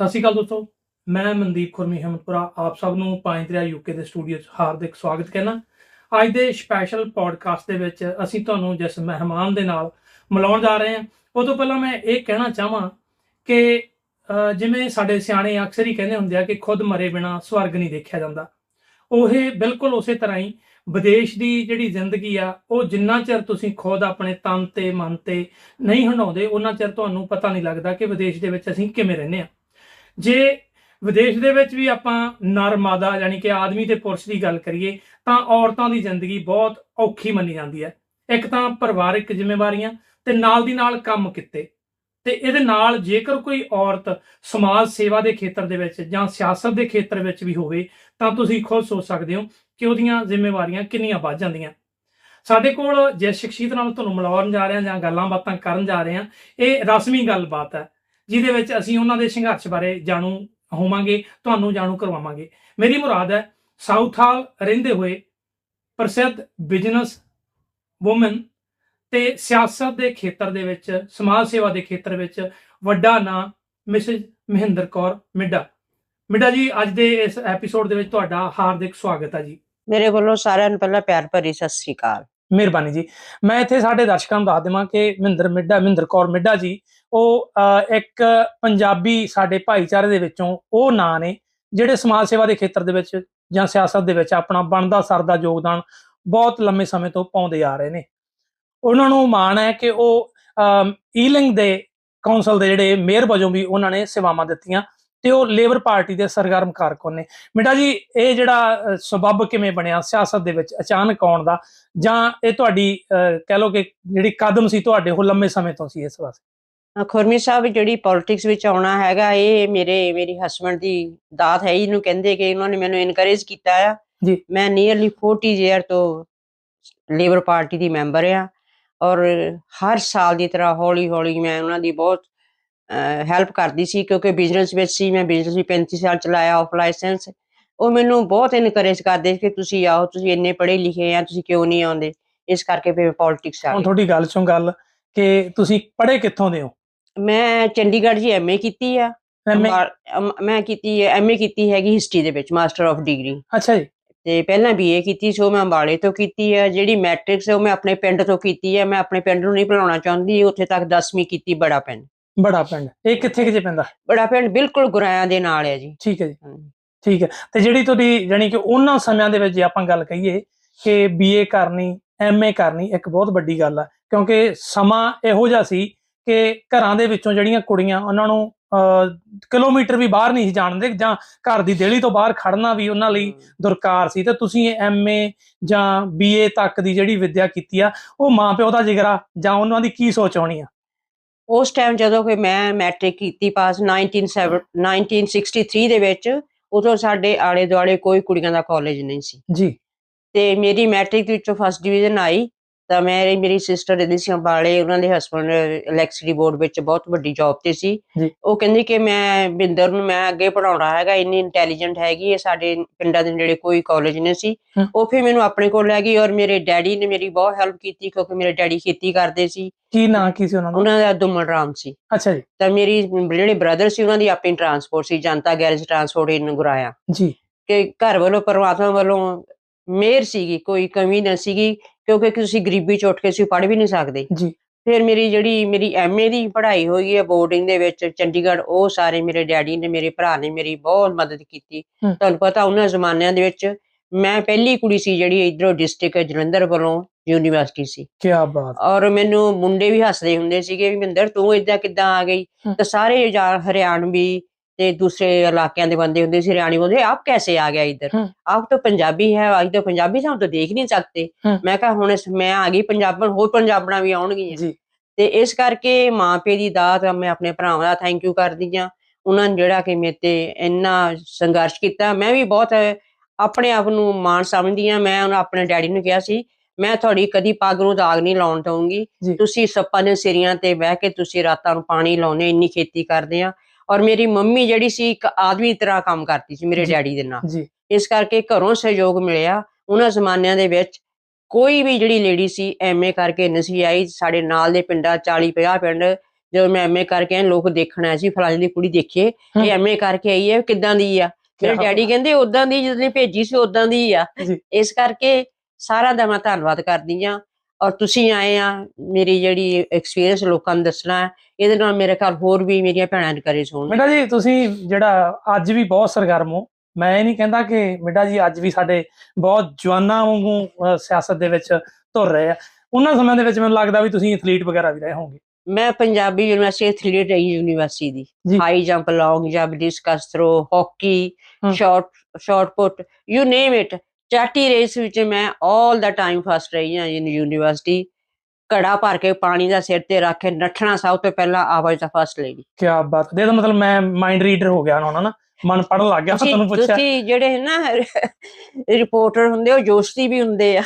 ਸਤਿ ਸ਼੍ਰੀ ਅਕਾਲ ਦੋਸਤੋ, ਮੈਂ ਮਨਦੀਪ ਖੁਰਮੀ ਹਮਦਪੁਰਾ ਆਪ ਸਭ ਨੂੰ ਪੰਜ ਦਰਿਆ ਯੂਕੇ ਦੇ ਸਟੂਡੀਓ 'ਚ ਹਾਰਦਿਕ ਸਵਾਗਤ ਕਰਨਾ। ਅੱਜ ਦੇ ਸਪੈਸ਼ਲ ਪੋਡਕਾਸਟ ਦੇ ਵਿੱਚ ਅਸੀਂ ਤੁਹਾਨੂੰ ਜਿਸ ਮਹਿਮਾਨ ਦੇ ਨਾਲ ਮਿਲਾਉਣ ਜਾ ਰਹੇ ਹਾਂ, ਉਹ ਤੋਂ ਪਹਿਲਾਂ ਮੈਂ ਇਹ ਕਹਿਣਾ ਚਾਹਾਂ ਕਿ ਜਿਵੇਂ ਸਾਡੇ ਸਿਆਣੇ ਅਕਸਰ ਹੀ ਕਹਿੰਦੇ ਹੁੰਦੇ ਆ ਕਿ ਖੁਦ ਮਰੇ ਬਿਨਾ ਸਵਰਗ ਨਹੀਂ ਦੇਖਿਆ ਜਾਂਦਾ। ਉਹ ਬਿਲਕੁਲ ਉਸੇ ਤਰ੍ਹਾਂ ਹੀ ਵਿਦੇਸ਼ ਦੀ ਜਿਹੜੀ ਜ਼ਿੰਦਗੀ ਆ, ਉਹ ਜਿੰਨਾ ਚਿਰ ਤੁਸੀਂ ਖੁਦ ਆਪਣੇ ਤਨ ਤੇ ਮਨ ਤੇ ਨਹੀਂ ਹੰਡਾਉਂਦੇ ਉਹਨਾਂ ਚਿਰ ਤੁਹਾਨੂੰ ਪਤਾ ਨਹੀਂ ਲੱਗਦਾ ਕਿ ਵਿਦੇਸ਼ ਦੇ ਵਿੱਚ ਅਸੀਂ ਕਿਵੇਂ ਰਹਿੰਦੇ ਆ ਜੇ ਵਿਦੇਸ਼ ਦੇ ਵਿੱਚ ਵੀ ਆਪਾਂ ਨਰ ਮਾਦਾ ਯਾਨੀ ਕਿ ਆਦਮੀ ਤੇ ਪੁਰਸ਼ ਦੀ ਗੱਲ ਕਰੀਏ, ਤਾਂ ਔਰਤਾਂ ਦੀ ਜ਼ਿੰਦਗੀ ਬਹੁਤ ਔਖੀ ਮੰਨੀ ਜਾਂਦੀ ਹੈ। ਇੱਕ ਤਾਂ ਪਰਿਵਾਰਿਕ ਜ਼ਿੰਮੇਵਾਰੀਆਂ ਤੇ ਨਾਲ ਦੀ ਨਾਲ ਕੰਮ ਕਿੱਤੇ। ਤੇ ਇਹਦੇ ਨਾਲ ਜੇਕਰ ਕੋਈ ਔਰਤ ਸਮਾਜ ਸੇਵਾ ਦੇ ਖੇਤਰ ਦੇ ਵਿੱਚ ਜਾਂ ਸਿਆਸਤ ਦੇ ਖੇਤਰ ਵਿੱਚ ਵੀ ਹੋਵੇ, ਤਾਂ ਤੁਸੀਂ ਖੁਦ ਸੋਚ ਸਕਦੇ ਹੋ ਕਿ ਉਹਦੀਆਂ ਜ਼ਿੰਮੇਵਾਰੀਆਂ ਕਿੰਨੀਆਂ ਵੱਧ ਜਾਂਦੀਆਂ। ਸਾਡੇ ਕੋਲ ਜਿਸ ਸ਼ਖਸੀਅਤ ਨਾਲ ਤੁਹਾਨੂੰ ਮਿਲਾਉਣ ਜਾ ਰਹੇ ਹਾਂ ਜਾਂ ਗੱਲਾਂ ਬਾਤਾਂ ਕਰਨ ਜਾ ਰਹੇ ਹਾਂ, ਇਹ ਰਸਮੀ ਗੱਲਬਾਤ ਹੈ। ਜਿਹਦੇ ਵਿੱਚ ਅਸੀਂ ਉਹਨਾਂ ਦੇ ਸੰਘਰਸ਼ ਬਾਰੇ ਜਾਣੂ ਹੋਵਾਂਗੇ, ਤੁਹਾਨੂੰ ਜਾਣੂ ਕਰਵਾਵਾਂਗੇ। ਮੇਰੀ ਮੁਰਾਦ ਹੈ ਸਾਊਥ ਹਾਲ ਰਹਿੰਦੇ ਹੋਏ ਪ੍ਰਸਿੱਧ ਬਿਜ਼ਨਸ ਔਮਨ ਤੇ ਸਿਆਸਤ ਦੇ ਖੇਤਰ ਦੇ ਵਿੱਚ, ਸਮਾਜ ਸੇਵਾ ਦੇ ਖੇਤਰ ਵਿੱਚ ਵੱਡਾ ਨਾਂ ਮਿਸਿਸ ਮਹਿੰਦਰ ਕੌਰ ਮਿੱਡਾ। ਮਿੱਡਾ ਜੀ, ਅੱਜ ਦੇ ਇਸ ਐਪੀਸੋਡ ਦੇ ਵਿੱਚ ਤੁਹਾਡਾ ਹਾਰਦਿਕ ਸਵਾਗਤ ਹੈ ਜੀ। ਮੇਰੇ ਵੱਲੋਂ ਸਾਰਿਆਂ ਨੂੰ ਪਹਿਲਾਂ ਪਿਆਰ ਭਰੀ ਸਤਿ ਸ੍ਰੀ ਅਕਾਲ। ਮਿਹਰਬਾਨੀ ਜੀ। ਮੈਂ ਇੱਥੇ ਸਾਡੇ ਦਰਸ਼ਕਾਂ ਨੂੰ ਦੱਸ ਦੇਵਾਂ ਕਿ ਮਹਿੰਦਰ ਮਿੱਡਾ, ਮਹਿੰਦਰ ਕੌਰ ਮਿੱਡਾ ਜੀ, ਉਹ ਇੱਕ ਪੰਜਾਬੀ ਸਾਡੇ ਭਾਈਚਾਰੇ ਦੇ ਵਿੱਚੋਂ ਉਹ ਨਾਂ ਨੇ ਜਿਹੜੇ ਸਮਾਜ ਸੇਵਾ ਦੇ ਖੇਤਰ ਦੇ ਵਿੱਚ ਜਾਂ ਸਿਆਸਤ ਦੇ ਵਿੱਚ ਆਪਣਾ ਬਣਦਾ, ਸਰਦਾ ਯੋਗਦਾਨ ਬਹੁਤ ਲੰਮੇ ਸਮੇਂ ਤੋਂ ਪਾਉਂਦੇ ਆ ਰਹੇ ਨੇ। ਉਹਨਾਂ ਨੂੰ ਮਾਣ ਹੈ ਕਿ ਉਹ ਈਲਿੰਗ ਦੇ ਕੌਂਸਲ ਦੇ ਜਿਹੜੇ ਮੇਅਰ ਵਜੋਂ ਵੀ ਉਹਨਾਂ ਨੇ ਸੇਵਾਵਾਂ ਦਿੱਤੀਆਂ। ਤੇ ਉਹ ਲੇਬਰ ਪਾਰਟੀ ਦੇ ਸਰਗਰਮ ਕਾਰਕੁਨ ਨੇ ਮਿੱਡਾ ਜੀ ਇਹ ਜਿਹੜਾ ਸਬੱਬ ਕਿਵੇਂ ਬਣਿਆ ਸਿਆਸਤ ਦੇ ਵਿੱਚ? ਅਚਾਨਕ ਆਉਣ ਦਾ? ਜਾਂ ਇਹ ਤੁਹਾਡੀ ਕਹਿ ਲਓ ਕਿ ਜਿਹੜੀ ਕਦਮ ਸੀ ਤੁਹਾਡੇ ਉਹ ਲੰਮੇ ਸਮੇਂ ਤੋਂ ਸੀ ਇਸ ਵਾਸਤੇ? ਖੁਰਮੀ ਸਾਹਿਬ ਜਿਹੜੀ ਪੋਲਿਟਿਕਸ ਵਿੱਚ ਆਉਣਾ ਹੈਗਾ ਇਹ ਮੇਰੇ ਮੇਰੀ ਹਸਬੰਡ ਦੀ ਦਾਤ ਹੈ। ਇਹਨੂੰ ਕਹਿੰਦੇ ਕਿ ਉਹਨਾਂ ਨੇ ਮੈਨੂੰ ਇਨਕਰੇਜ ਕੀਤਾ ਆ। ਜੀ। ਮੈਂ ਨੀਅਰਲੀ 40 ਈਅਰ ਤੋਂ ਲੇਬਰ ਪਾਰਟੀ ਦੀ ਮੈਂਬਰ ਆ। ਔਰ ਹਰ ਸਾਲ ਦੀ ਤਰ੍ਹਾਂ ਹੌਲੀ ਹੌਲੀ ਮੈਂ ਉਹਨਾਂ ਦੀ ਬਹੁਤ ਹੈਲਪ ਕਰਦੀ ਸੀ ਕਿਉਂਕਿ ਬਿਜ਼ਨਸ ਵਿੱਚ ਸੀ ਮੈਂ ਬਿਜ਼ਨਸ ਵੀ 35 ਸਾਲ ਚਲਾਇਆ ਆਫ ਲਾਇਸੈਂਸ ਉਹ ਮੈਨੂੰ ਬਹੁਤ ਇਨਕਰੇਜ ਕਰਦੇ ਸੀ ਕਿ ਤੁਸੀਂ ਆਓ ਤੁਸੀਂ ਇੰਨੇ ਪੜ੍ਹੇ ਲਿਖੇ ਆ ਤੁਸੀਂ ਕਿਉਂ ਨਹੀਂ ਆਉਂਦੇ? ਇਸ ਕਰਕੇ ਫਿਰ ਪੋਲਿਟਿਕਸ ਆ ਹੁਣ ਗਈ। ਤੁਹਾਡੀ ਗੱਲ ਚੋਂ ਗੱਲ ਕਿ ਤੁਸੀਂ ਪੜ੍ਹੇ ਕਿੱਥੋਂ ਦੇ ਹੋ? ਮੈਂ ਚੰਡੀਗੜ੍ਹ ਜੀ ਐਮਏ ਕੀਤੀ ਆ। ਮੈਂ ਕੀਤੀ ਹੈ ਐਮਏ ਕੀਤੀ ਹੈਗੀ ਹਿਸਟਰੀ ਦੇ ਵਿੱਚ ਮਾਸਟਰ ਆਫ ਡਿਗਰੀ ਅੱਛਾ ਜੀ। ਤੇ ਪਹਿਲਾਂ ਬੀਏ ਕੀਤੀ ਸੋ ਮੈਂ ਅੰਬਾਲੇ ਤੋਂ ਕੀਤੀ ਹੈ ਜਿਹੜੀ ਮੈਟ੍ਰਿਕਸ ਹੈ ਉਹ ਮੈਂ ਆਪਣੇ ਪਿੰਡ ਤੋਂ ਕੀਤੀ ਹੈ ਮੈਂ ਆਪਣੇ ਪਿੰਡ ਨੂੰ ਨਹੀਂ ਭੁਲਾਉਣਾ ਚਾਹੁੰਦੀ ਉੱਥੇ ਤੱਕ 10ਵੀਂ ਕੀਤੀ ਬੜਾ ਪਿੰਡ। ਬੜਾ ਪਿੰਡ। ਇਹ ਕਿੱਥੇ ਕਿੱਥੇ ਪੈਂਦਾ? ਬੜਾ ਪਿੰਡ ਬਿਲਕੁਲ ਗੁਰਾਇਆਂ ਦੇ ਨਾਲ ਹੈ ਜੀ। ਠੀਕ ਹੈ ਜੀ। ਹਾਂਜੀ। ਠੀਕ ਹੈ। ਤੇ ਜਿਹੜੀ ਤੁਹਾਡੀ ਜਾਨੀ ਕਿ ਉਹਨਾਂ ਸਮਿਆਂ ਦੇ ਵਿੱਚ ਜੇ ਆਪਾਂ ਗੱਲ ਕਹੀਏ ਕਿ ਬੀਏ ਕਰਨੀ ਐਮਏ ਕਰਨੀ ਇੱਕ ਬਹੁਤ ਵੱਡੀ ਗੱਲ ਆ। ਕਿਉਂਕਿ ਸਮਾਂ ਇਹੋ ਜਿਹਾ ਸੀ ਕਿ ਘਰਾਂ ਦੇ ਵਿੱਚੋਂ ਜਿਹੜੀਆਂ ਕੁੜੀਆਂ ਉਹਨਾਂ ਨੂੰ ਅਹ, ਕਿਲੋਮੀਟਰ ਵੀ ਬਾਹਰ ਨਹੀਂ ਸੀ ਜਾਣ ਦਿੰਦੇ ਜਾਂ ਘਰ ਦੀ ਦੇਲੀ ਤੋਂ ਬਾਹਰ ਖੜਨਾ ਵੀ ਉਹਨਾਂ ਲਈ ਦੁਰਕਾਰ ਸੀ। ਤੇ ਤੁਸੀਂ ਐਮਏ ਜਾਂ ਬੀਏ ਤੱਕ ਦੀ ਜਿਹੜੀ ਵਿੱਦਿਆ ਕੀਤੀ ਆ ਉਹ ਮਾਂ ਪਿਓ ਦਾ ਜਿਗਰਾ ਜਾਂ ਉਹਨਾਂ ਦੀ ਕੀ ਸੋਚ ਹੋਣੀ ਆ? ਉਸ ਟਾਈਮ ਜਦੋਂ ਕਿ ਮੈਂ ਮੈਟ੍ਰਿਕ ਕੀਤੀ ਪਾਸ 1967 1963 ਦੇ ਵਿੱਚ ਉਦੋਂ ਸਾਡੇ ਆਲੇ ਦੁਆਲੇ ਕੋਈ ਕੁੜੀਆਂ ਦਾ ਕਾਲਜ ਨਹੀਂ ਸੀ। ਜੀ। ਤੇ ਮੇਰੀ ਮੈਟ੍ਰਿਕ ਦੇ ਵਿੱਚੋਂ ਫਸਟ ਡਿਵੀਜ਼ਨ ਆਈ। ਤਾਂ ਮੇਰੀ ਮੇਰੀ ਸਿਸਟਰ ਰਹਿੰਦੀ ਸੀ ਅੰਬਾਲੇ ਉਹਨਾਂ ਦੇ ਹਸਬੰਡ ਇਲੈਕਟ੍ਰਿਸਿਟੀ ਬੋਰਡ ਵਿੱਚ ਬਹੁਤ ਵੱਡੀ ਜੌਬ ਤੇ ਸੀ। ਉਹ ਕਹਿੰਦੀ ਕਿ ਮੈਂ ਬਿੰਦਰ ਨੂੰ ਮੈਂ ਅੱਗੇ ਪੜਾਉਣਾ ਹੈਗਾ ਇੰਨੀ ਇੰਟੈਲੀਜੈਂਟ ਹੈਗੀ ਇਹ ਸਾਡੇ ਪਿੰਡਾਂ ਦੇ ਨੇੜੇ ਕੋਈ ਕਾਲਜ ਨਹੀਂ ਸੀ। ਉਹ ਫਿਰ ਮੈਨੂੰ ਆਪਣੇ ਕੋਲ ਲੈ ਗਈ ਔਰ ਮੇਰੇ ਡੈਡੀ ਨੇ ਮੇਰੀ ਬਹੁਤ ਹੈਲਪ ਕੀਤੀ ਕਿਉਂਕਿ ਮੇਰੇ ਡੈਡੀ ਖੇਤੀ ਕਰਦੇ ਸੀ। ਕੀ ਨਾਂ ਕੀ ਸੀ ਉਹਨਾਂ ਦਾ? ਉਹਨਾਂ ਦਾ ਦੁਮਨ ਰਾਮ ਸੀ। ਅੱਛਾ ਜੀ। ਤਾਂ ਮੇਰੀ ਜਿਹੜੇ ਬ੍ਰਦਰ ਸੀ ਉਹਨਾਂ ਦੀ ਆਪਣੀ transport C Janta garage transport in Goraya. ਜੀ। ਕਿ ਘਰ ਵੱਲੋਂ ਪਰਮਾਤਮਾ ਵੱਲੋਂ ਮਿਹਰ ਸੀਗੀ ਕੋਈ ਕਮੀ ਨਾ ਸੀਗੀ। ਕਿਉਂਕਿ ਤੁਸੀਂ ਗਰੀਬੀ ਚ ਉੱਠ ਕੇ ਸੀ ਪੜ੍ਹ ਵੀ ਨਹੀਂ ਸਕਦੇ। ਜੀ। ਫਿਰ ਮੇਰੀ ਜਿਹੜੀ ਮੇਰੀ ਐਮਏ ਦੀ ਪੜ੍ਹਾਈ ਹੋਈ ਹੈ ਬੋਰਡਿੰਗ ਦੇ ਵਿੱਚ ਚੰਡੀਗੜ੍ਹ ਉਹ ਸਾਰੇ ਮੇਰੇ ਡੈਡੀ ਨੇ ਮੇਰੇ ਭਰਾ ਨੇ ਮੇਰੀ ਬਹੁਤ ਮਦਦ ਕੀਤੀ। ਤੁਹਾਨੂੰ ਪਤਾ ਉਹਨਾਂ ਜ਼ਮਾਨਿਆਂ ਦੇ ਵਿੱਚ ਮੈਂ ਪਹਿਲੀ ਕੁੜੀ ਸੀ ਜਿਹੜੀ ਇਧਰੋਂ ਡਿਸਟ੍ਰਿਕਟ ਜਲੰਧਰ ਵੱਲੋਂ ਯੂਨੀਵਰਸਿਟੀ ਸੀ। ਕੀ ਬਾਤ। ਔਰ ਮੈਨੂੰ ਮੁੰਡੇ ਵੀ ਹੱਸਦੇ ਹੁੰਦੇ ਸੀਗੇ ਵੀ ਮਿੰਦਰ ਤੂੰ ਏਦਾਂ ਕਿੱਦਾਂ ਆ ਗਈ। ਤਾਂ ਸਾਰੇ ਹਰਿਆਣਵੀ ਤੇ ਦੂਸਰੇ ਇਲਾਕਿਆਂ ਦੇ ਬੰਦੇ ਹੁੰਦੇ ਸੀ ਹਰਿਆਣੀ ਬੋਲਦੇ ਆਪ कैसे आ गया इधर हम्म। आप तो पंजाबी है आज तो पंजाबी से हम तो देख नहीं सकते हम्म। ਮੈਂ ਕਿਹਾ ਹੁਣ ਇਸ- ਮੈਂ ਆ ਗਈ ਪੰਜਾਬਣ ਹੋਰ ਪੰਜਾਬਣਾ ਵੀ ਆਉਣਗੀਆਂ ਜੀ ਤੇ ਇਸ ਕਰਕੇ ਮਾਂ ਪਿਓ ਦੀ ਦਾਤ ਮੈਂ ਆਪਣੇ ਭਰਾਵਾਂ ਦਾ ਥੈਂਕ ਯੂ ਕਰਦੀ ਆ ਉਹਨਾਂ ਨੇ ਜਿਹੜਾ ਕਿ ਮੇਰੇ ਤੇ ਇੰਨਾ ਸੰਘਰਸ਼ ਕੀਤਾ ਮੈਂ ਵੀ ਬਹੁਤ ਆਪਣੇ ਆਪ ਨੂੰ ਮਾਣ ਸਮਝਦੀ ਆ ਮੈਂ ਉਹਨਾਂ ਆਪਣੇ ਡੈਡੀ ਨੂੰ ਕਿਹਾ ਸੀ ਮੈਂ ਤੁਹਾਡੀ ਕਦੀ ਪੱਗ ਨੂੰ ਦਾਗ ਨਹੀਂ ਲਾਉਣ ਦਊਂਗੀ ਜੀ। ਤੁਸੀਂ ਸੱਪਾਂ ਦੇ ਸਿਰੀਆਂ ਤੇ ਬਹਿ ਕੇ ਤੁਸੀਂ ਰਾਤਾਂ ਨੂੰ ਪਾਣੀ ਲਾਉਨੇ ਇੰਨੀ ਖੇਤੀ ਕਰਦੇ ਆ ਔਰ ਮੇਰੀ ਮੰਮੀ ਜਿਹੜੀ ਸੀ ਇੱਕ ਆਦਮੀ ਤਰ੍ਹਾਂ ਕੰਮ ਕਰਦੀ ਸੀ ਮੇਰੇ। ਡੈਡੀ ਦੇ ਨਾਲ। ਜੀ। ਇਸ ਕਰਕੇ ਘਰੋਂ ਸਹਿਯੋਗ ਮਿਲਿਆ। ਉਹਨਾਂ ਜ਼ਮਾਨਿਆਂ ਦੇ ਵਿੱਚ ਕੋਈ ਵੀ ਜਿਹੜੀ ਲੇਡੀ ਸੀ ਐਮਏ ਕਰਕੇ ਨਹੀਂ ਸੀ ਆਈ। ਸਾਡੇ ਨਾਲ ਦੇ ਪਿੰਡਾਂ 40 50 ਪਿੰਡ ਜਦੋਂ ਮੈਂ ਐਮਏ ਕਰਕੇ ਆਈ ਲੋਕ ਦੇਖਣ ਆਏ ਸੀ ਫਲਾਣੇ ਦੀ ਕੁੜੀ ਹਮ। ਇਹ ਐਮਏ ਕਰਕੇ ਆਈ ਹੈ ਕਿੱਦਾਂ ਦੀ ਆ? ਮੇਰੇ ਡੈਡੀ ਕਹਿੰਦੇ ਉਦਾਂ ਦੀ ਜਦੋਂ ਨੇ ਭੇਜੀ ਸੀ ਉਦਾਂ ਦੀ ਆ। ਇਸ ਕਰਕੇ ਸਾਰਾ ਦਾ ਮੈਂ ਧੰਨਵਾਦ ਕਰਦੀ ਆ ਔਰ ਤੁਸੀਂ ਆਏ ਆ ਮੇਰੀ ਜਿਹੜੀ ਐਕਸਪੀਰੀਅੰਸ ਲੋਕਾਂ ਨੂੰ ਦੱਸਣਾ ਹੈ, ਇਹਦੇ ਨਾਲ ਮੇਰੇ ਘਰ ਹੋਰ ਵੀ ਮੇਰੀਆਂ ਭੈਣਾਂ ਇਨਕਰੇਜ ਹੋਣ ਮਿੱਡਾ ਜੀ ਤੁਸੀਂ ਜਿਹੜਾ ਅੱਜ ਵੀ ਬਹੁਤ ਸਰਗਰਮ ਹੋ। ਮੈਂ ਇਹ ਨਹੀਂ ਕਹਿੰਦਾ ਕਿ ਮਿੱਡਾ ਜੀ ਅੱਜ ਵੀ ਸਾਡੇ ਬਹੁਤ ਜਵਾਨਾਂ ਵਾਂਗੂ ਸਿਆਸਤ ਦੇ ਵਿੱਚ ਤੁਰ ਰਹੇ ਆ। ਉਹਨਾਂ ਸਮਿਆਂ ਦੇ ਵਿੱਚ ਮੈਨੂੰ ਲੱਗਦਾ ਵੀ ਤੁਸੀਂ ਐਥਲੀਟ ਵਗੈਰਾ ਵੀ ਰਹੇ ਹੋਵੋਗੇ। ਮੈਂ ਪੰਜਾਬੀ ਯੂਨੀਵਰਸਿਟੀ ਐਥਲੀਟ ਰਹੀ university the. High jump long jump discus throw hockey. Shot shot put you name it ਚਾਟੀ ਰੇਸ ਵਿੱਚ ਮੈਂ 올 ਦਾ ਟਾਈਮ ਫਸਟ ਰਹੀ ਹਾਂ ਇਨ ਯੂਨੀਵਰਸਿਟੀ। ਘੜਾ ਭਰ ਕੇ ਪਾਣੀ ਦਾ ਸਿਰ ਤੇ ਰੱਖ ਕੇ ਨੱਠਣਾ ਸਭ ਤੋਂ ਪਹਿਲਾਂ ਆਵਾਜ਼ ਦਾ ਫਸਟ ਲੇਡੀ ਕੀ ਬਾਤ, ਦੇ ਤਾਂ ਮਤਲਬ ਮੈਂ ਮਾਈਂਡ ਰੀਡਰ ਹੋ ਗਿਆ ਹੁਣ ਨਾ ਮਨ ਪੜਨ ਲੱਗ ਗਿਆ ਤੁਹਾਨੂੰ ਪੁੱਛਿਆ। ਤੁਸੀਂ ਜਿਹੜੇ ਨਾ ਰਿਪੋਰਟਰ ਹੁੰਦੇ ਹੋ ਜੋਸ਼ੀ ਵੀ ਹੁੰਦੇ ਆ।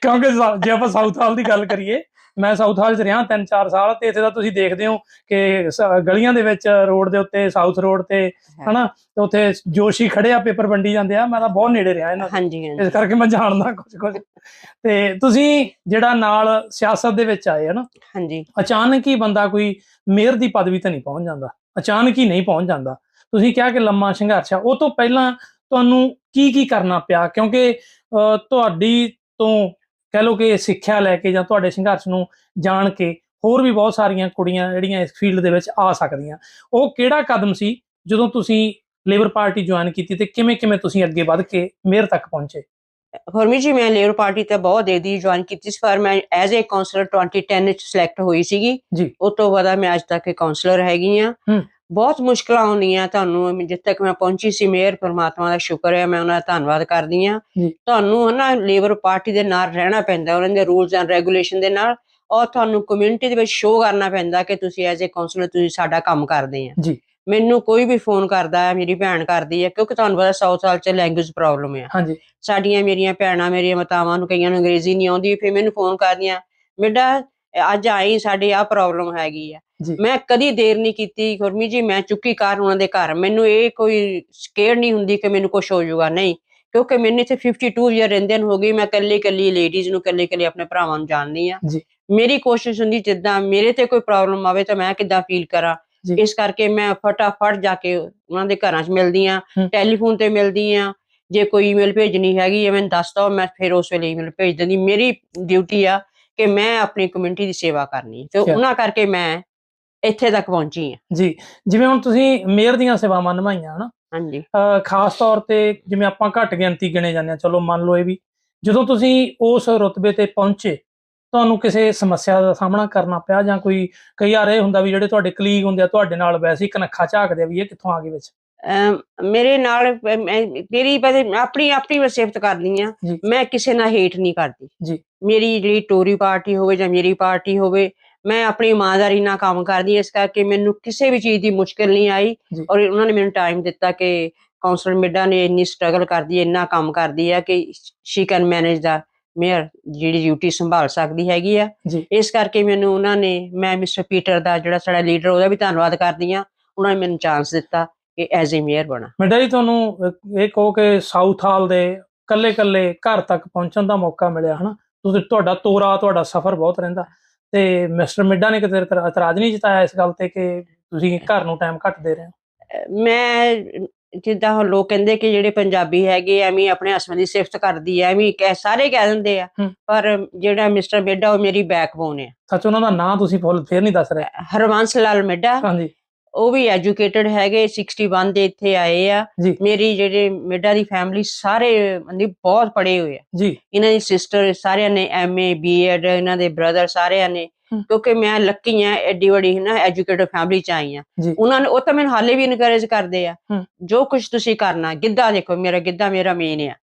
ਕਿਉਂਕਿ ਜੇ ਆਪਾਂ ਸਾਊਥ ਹਾਲ ਦੀ ਗੱਲ ਕਰੀਏ ਮੈਂ ਸਾਊਥ ਹਾਲ 'ਚ ਰਿਹਾ 3-4 ਸਾਲ ਤੇ ਇੱਥੇ ਤਾਂ ਤੁਸੀਂ ਦੇਖਦੇ ਹੋ ਕਿ ਗਲੀਆਂ ਦੇ ਵਿੱਚ ਰੋਡ ਦੇ ਉੱਤੇ ਸਾਊਥ ਰੋਡ ਤੇ ਹਨਾ ਤੇ ਉੱਥੇ ਜੋਸ਼ੀ ਖੜੇ ਆ ਪੇਪਰ ਵੰਡੀ ਜਾਂਦੇ ਆ ਮੈਂ ਤਾਂ ਬਹੁਤ ਨੇੜੇ ਰਿਹਾ ਇਹਨਾਂ ਦੇ। ਹਾਂਜੀ ਇਸ ਕਰਕੇ ਮੈਂ ਜਾਣਦਾ ਕੁਝ ਕੁਝ ਤੇ ਤੁਸੀਂ ਜਿਹੜਾ ਨਾਲ ਸਿਆਸਤ ਦੇ ਵਿੱਚ ਆਏ ਹਨਾ ਹਾਂਜੀ। ਅਚਾਨਕ ਹੀ ਬੰਦਾ ਕੋਈ ਮੇਅਰ ਦੀ ਪਦਵੀ ਤੇ ਨਹੀਂ ਪਹੁੰਚ ਜਾਂਦਾ। ਅਚਾਨਕ ਹੀ ਨਹੀਂ ਪਹੁੰਚ ਜਾਂਦਾ। ਤੁਸੀਂ ਕਿਹਾ ਕਿ ਲੰਮਾ ਸੰਘਰਸ਼ ਆ, ਉਹ ਤੋਂ ਪਹਿਲਾਂ ਤੁਹਾਨੂੰ ਕੀ ਕੀ ਕਰਨਾ ਪਿਆ? ਕਿਉਂਕਿ ਤੁਹਾਡੀ ਤੋਂ ਕਹਿ ਲਓ ਕਿ ਸਿੱਖਿਆ ਲੈ ਕੇ ਜਾਂ ਤੁਹਾਡੇ ਸੰਘਰਸ਼ ਨੂੰ ਜਾਣ ਕੇ ਹੋਰ ਵੀ ਬਹੁਤ ਸਾਰੀਆਂ ਕੁੜੀਆਂ ਜਿਹੜੀਆਂ ਇਸ ਫੀਲਡ ਦੇ ਵਿੱਚ ਆ ਸਕਦੀਆਂ। ਉਹ ਕਿਹੜਾ ਕਦਮ ਸੀ ਜਦੋਂ ਤੁਸੀਂ ਲੇਬਰ ਪਾਰਟੀ ਜੁਆਇਨ ਕੀਤੀ ਤੇ ਕਿਵੇਂ ਕਿਵੇਂ ਤੁਸੀਂ ਅੱਗੇ ਵੱਧ ਕੇ ਮੇਅਰ ਤੱਕ ਪਹੁੰਚੇ? ਹਰਮੀ ਜੀ ਮੈਂ ਲੇਬਰ ਪਾਰਟੀ ਤੇ ਬਹੁਤ ਦੇਰ ਦੀ ਜੁਆਇਨ ਕੀਤੀ ਸੀ ਪਰ ਮੈਂ ਐਜ਼ ਅ ਕਾਉਂਸਲਰ 2010 ਵਿੱਚ ਸਿਲੈਕਟ ਹੋਈ ਸੀਗੀ ਜੀ। ਉਸ ਤੋਂ ਬਾਅਦ ਮੈਂ ਅੱਜ ਤੱਕ ਕਾਉਂਸਲਰ ਹੈਗੀ ਆ ਹੂੰ। ਬਹੁਤ ਮੁਸ਼ਕਲਾਂ ਆਉਂਦੀਆਂ ਤੁਹਾਨੂੰ ਜਿੱਥੇ ਤੱਕ ਮੈਂ ਪਹੁੰਚੀ ਸੀ ਮੇਅਰ ਪਰਮਾਤਮਾ ਦਾ ਸ਼ੁਕਰ ਹੈ ਮੈਂ ਉਹਨਾਂ ਦਾ ਧੰਨਵਾਦ ਕਰਦੀ ਆ ਜੀ। ਤੁਹਾਨੂੰ ਹਨਾ ਲੇਬਰ ਪਾਰਟੀ ਦੇ ਨਾਲ ਰਹਿਣਾ ਪੈਂਦਾ ਉਹਨਾਂ ਦੇ ਰੂਲਸ ਐਂਡ ਰੈਗੂਲੇਸ਼ਨ ਦੇ ਨਾਲ ਔਰ ਤੁਹਾਨੂੰ ਕਮਿਊਨਿਟੀ ਦੇ ਵਿੱਚ ਸ਼ੋਅ ਕਰਨਾ ਪੈਂਦਾ ਕਿ ਤੁਸੀਂ ਐਜ਼ ਅ ਕਾਉਂਸਲਰ ਤੁਸੀਂ ਸਾਡਾ ਕੰਮ ਕਰਦੇ ਆ ਜੀ। ਮੈਨੂੰ ਕੋਈ ਵੀ ਫੋਨ ਕਰਦਾ ਹੈ ਮੇਰੀ ਭੈਣ ਕਰਦੀ ਹੈ ਕਿਉਂਕਿ ਤੁਹਾਨੂੰ ਪਤਾ ਸਾਊਥ ਹਾਲ ਚ ਲੈਂਗੁਏਜ ਪ੍ਰੋਬਲਮ ਹੈ ਹਾਂਜੀ ਸਾਡੀਆਂ ਮੇਰੀਆਂ ਭੈਣਾਂ ਮੇਰੀਆਂ ਮਾਤਾਵਾਂ ਨੂੰ ਕਈਆਂ ਨੂੰ ਅੰਗਰੇਜ਼ੀ ਨਹੀਂ ਆਉਂਦੀ ਫਿਰ ਮੈਨੂੰ ਫੋਨ ਕਰਦੀਆਂ ਬੇਟਾ ਅੱਜ ਆਈ ਸਾਡੇ ਆ ਪ੍ਰੋਬਲਮ ਹੈਗੀ ਆ। ਮੈਂ ਕਦੀ ਦੇਰ ਨਹੀਂ ਕੀਤੀ ਗੁਰਮੀ ਜੀ ਮੈਂ ਚੁੱਕੀ ਕਾਰ ਉਹਨਾਂ ਦੇ ਘਰ ਮੈਨੂੰ ਇਹ ਕੋਈ ਸਕੇਅਰ ਨਹੀਂ ਹੁੰਦੀ ਕਿ ਮੈਨੂੰ ਕੁਝ ਹੋ ਜਾਊਗਾ ਨਹੀਂ ਕਿਉਂਕਿ ਮੈਨੂੰ ਇੱਥੇ 52 ਇਅਰ ਰਹਿੰਦੇ ਹੋ ਗਈ ਮੈਂ ਇਕੱਲੀ ਇਕੱਲੀ ਲੇਡੀਜ਼ ਨੂੰ ਇਕੱਲੇ ਇਕੱਲੇ ਆਪਣੇ ਭਰਾਵਾਂ ਨੂੰ ਜਾਣਦੀ ਆ। ਮੇਰੀ ਕੋਸ਼ਿਸ਼ ਹੁੰਦੀ ਜਿੱਦਾਂ ਮੇਰੇ ਤੇ ਕੋਈ ਪ੍ਰੋਬਲਮ ਆਵੇ ਤਾਂ ਮੈਂ ਕਿੱਦਾਂ ਫੀਲ ਕਰਾਂ। ਇਸ ਕਰਕੇ ਮੈਂ ਫਟਾਫਟ ਜਾ ਕੇ ਉਹਨਾਂ ਦੇ ਘਰਾਂ 'ਚ ਮਿਲਦੀ ਆ। ਟੈਲੀਫੋਨ ਤੇ ਮਿਲਦੀ ਆ ਜੇ ਕੋਈ ਈਮੇਲ ਭੇਜਣੀ ਹੈਗੀ ਮੈਨੂੰ ਦੱਸ ਮੈਂ ਫਿਰ ਉਸ ਵੇਲੇ ਈਮੇਲ ਭੇਜ ਦਿੰਦੀ। ਮੇਰੀ ਡਿਊਟੀ ਆ ਕਿ ਮੈਂ ਆਪਣੀ ਕਮਿਊਨਿਟੀ ਦੀ ਸੇਵਾ ਕਰਨੀ ਤੇ ਉਹਨਾਂ ਕਰਕੇ ਮੈਂ ਇੱਥੇ ਤੱਕ ਪਹੁੰਚੀ ਆ ਜੀ ਜਿਵੇਂ ਹੁਣ ਤੁਸੀਂ ਮੇਅਰ ਦੀਆਂ ਸੇਵਾਵਾਂ ਨਿਭਾਈਆਂ ਹਨਾ? ਹਾਂਜੀ। ਖਾਸ ਤੌਰ ਤੇ ਜਿਵੇਂ ਆਪਾਂ ਘੱਟ ਗਿਣਤੀ ਗਿਣੇ ਜਾਂਦੇ ਆ ਚਲੋ ਮੰਨ ਲਓ ਇਹ ਵੀ। ਜਦੋਂ ਤੁਸੀਂ ਉਸ ਰੁਤਬੇ ਤੇ ਪਹੁੰਚੇ ਤੁਹਾਨੂੰ ਕਿਸੇ ਸਮੱਸਿਆ ਦਾ ਸਾਹਮਣਾ ਕਰਨਾ ਪਿਆ ਜਾਂ ਕੋਈ ਕਈ ਵਾਰ ਇਹ ਹੁੰਦਾ ਵੀ ਜਿਹੜੇ ਤੁਹਾਡੇ ਕਲੀਗ ਹੁੰਦੇ ਆ ਤੁਹਾਡੇ ਨਾਲ ਵੈਸੇ ਹੀ ਕਨੱਖਾ ਝਾਕਦੇ ਆ ਵੀ ਇਹ ਕਿੱਥੋਂ ਆ ਗਏ ਵਿੱਚ ਮੇਰੇ ਨਾਲ ਮੇਰੀ ਆਪਣੀ ਆਪਣੀ ਮੈਂ ਸਿਫਤ ਕਰਦੀ ਆ। ਮੈਂ ਕਿਸੇ ਨਾਲ ਹੇਟ ਨਹੀਂ ਕਰਦੀ ਜੀ। ਮੇਰੀ ਜਿਹੜੀ ਟੋਰੀ ਪਾਰਟੀ ਹੋਵੇ ਜਾਂ ਮੇਰੀ ਪਾਰਟੀ ਹੋਵੇ ਮੈਂ ਆਪਣੀ ਇਮਾਨਦਾਰੀ ਨਾਲ ਕੰਮ ਕਰਦੀ ਇਸ ਕਰਕੇ ਮੈਨੂੰ ਕਿਸੇ ਵੀ ਚੀਜ਼ ਦੀ ਮੁਸ਼ਕਲ ਨਹੀਂ ਆਈ। ਔਰ ਉਹਨਾਂ ਨੇ ਮੈਨੂੰ ਟਾਈਮ ਦਿੱਤਾ ਕਿ ਕਾਉਂਸਲਰ ਮਿੱਡਾ ਨੇ ਇੰਨੀ ਸਟਰਗਲ ਕਰਦੀ ਹੈ ਇੰਨਾ ਕੰਮ ਕਰਦੀ ਹੈ ਕਿ ਸ਼ੀ ਕੈਨ ਮੈਨੇਜ ਦਾ ਮੇਅਰ ਜਿਹੜੀ ਡਿਊਟੀ ਸੰਭਾਲ ਸਕਦੀ ਹੈਗੀ ਆ। ਜੀ। ਇਸ ਕਰਕੇ ਮੈਨੂੰ ਉਹਨਾਂ ਨੇ ਮੈਂ ਮਿਸਟਰ ਪੀਟਰ ਦਾ ਜਿਹੜਾ ਸਾਡਾ ਲੀਡਰ ਉਹਦਾ ਵੀ ਧੰਨਵਾਦ ਕਰਦੀ ਹਾਂ। ਉਹਨਾਂ ਨੇ ਮੈਨੂੰ ਚਾਂਸ ਦਿੱਤਾ ਕਿ ਐਜ਼ ਅ ਮੇਅਰ ਬਣਾ। ਮਿੰਟਾ ਜੀ ਤੁਹਾਨੂੰ ਅਹ, ਇਹ ਕਹੋ ਕਿ ਸਾਊਥ ਹਾਲ ਦੇ ਕੱਲੇ ਕੱਲੇ ਘਰ ਤੱਕ ਪਹੁੰਚਣ ਦਾ ਮੌਕਾ ਮਿਲਿਆ ਹਨਾ? ਤੁਸੀਂ ਤੁਹਾਡਾ ਤੋਰਾ ਤੁਹਾਡਾ ਸਫ਼ਰ ਬਹੁਤ ਰਹਿੰਦਾ। ਤੇ ਮਿਸਟਰ ਮਿੱਡਾ ਨੇ ਕਿਤੇ ਇਤਰਾ- ਇਤਰਾਜ਼ ਨਹੀਂ ਜਤਾਇਆ ਇਸ ਗੱਲ ਤੇ ਕਿ ਤੁਸੀਂ ਘਰ ਨੂੰ ਟਾਈਮ ਘੱਟ ਦੇ ਰਹੇ ਹੋ? ਮੈਂ ਜਿੱਦਾਂ ਹੁਣ ਲੋਕ ਕਹਿੰਦੇ ਕਿ ਜਿਹੜੇ ਪੰਜਾਬੀ ਹੈਗੇ ਐਵੇਂ ਆਪਣੇ ਹਸਬੰਦ ਦੀ ਸਿਫਤ ਕਰਦੀ ਐ ਐਵੇਂ ਕਹਿ ਸਾਰੇ ਕਹਿ ਦਿੰਦੇ ਆ। ਹੂੰ। ਪਰ ਜਿਹੜਾ ਮਿਸਟਰ ਮੇਡਾ ਉਹ ਮੇਰੀ ਬੈਕਬੋਨ ਹੈ ਸੱਚ ਉਹਨਾਂ ਦਾ ਨਾਂ ਤੁਸੀਂ ਫੁੱਲ ਫੇਰ ਨਹੀਂ ਦੱਸ ਰਹੇ। ਹਰਵੰਸ ਲਾਲ ਮੇਡਾ। ਹਾਂਜੀ। ਉਹ ਵੀ ਐਜੂਕੇਟਡ ਹੈਗੇ 61 ਦੇ ਇੱਥੇ ਆਏ ਆ। ਮੇਰੀ ਜਿਹੜੇ ਮੇਡਾ ਦੀ ਫੈਮਿਲੀ ਸਾਰੇ ਬੰਦੇ ਬਹੁਤ ਪੜੇ ਹੋਏ ਆ ਜੀ ਇਹਨਾਂ ਦੀ ਸਿਸਟਰ ਸਾਰਿਆਂ ਨੇ ਐਮਏ ਬੀਐਡ ਇਹਨਾਂ ਦੇ ਬ੍ਰਦਰ ਸਾਰਿਆਂ ਨੇ। ਕਿਉਂਕਿ ਮੈਂ ਲੱਕੀ ਆ ਐਡੀ ਵੱਡੀ ਨਾ ਐਜੂਕੇਟਡ ਫੈਮਿਲੀ ਚ ਆਈ ਆ। ਉਹਨਾਂ ਨੇ ਉਹ ਤਾਂ ਮੈਨੂੰ ਹਾਲੇ ਵੀ ਇਨਕਰੇਜ ਕਰਦੇ ਆ। ਜੋ ਕੁਝ ਤੁਸੀਂ ਕਰਨਾ ਗਿੱਧਾ ਦੇਖੋ ਮੇਰਾ ਗਿੱਧਾ ਮੇਰਾ ਮੇਨ ਆ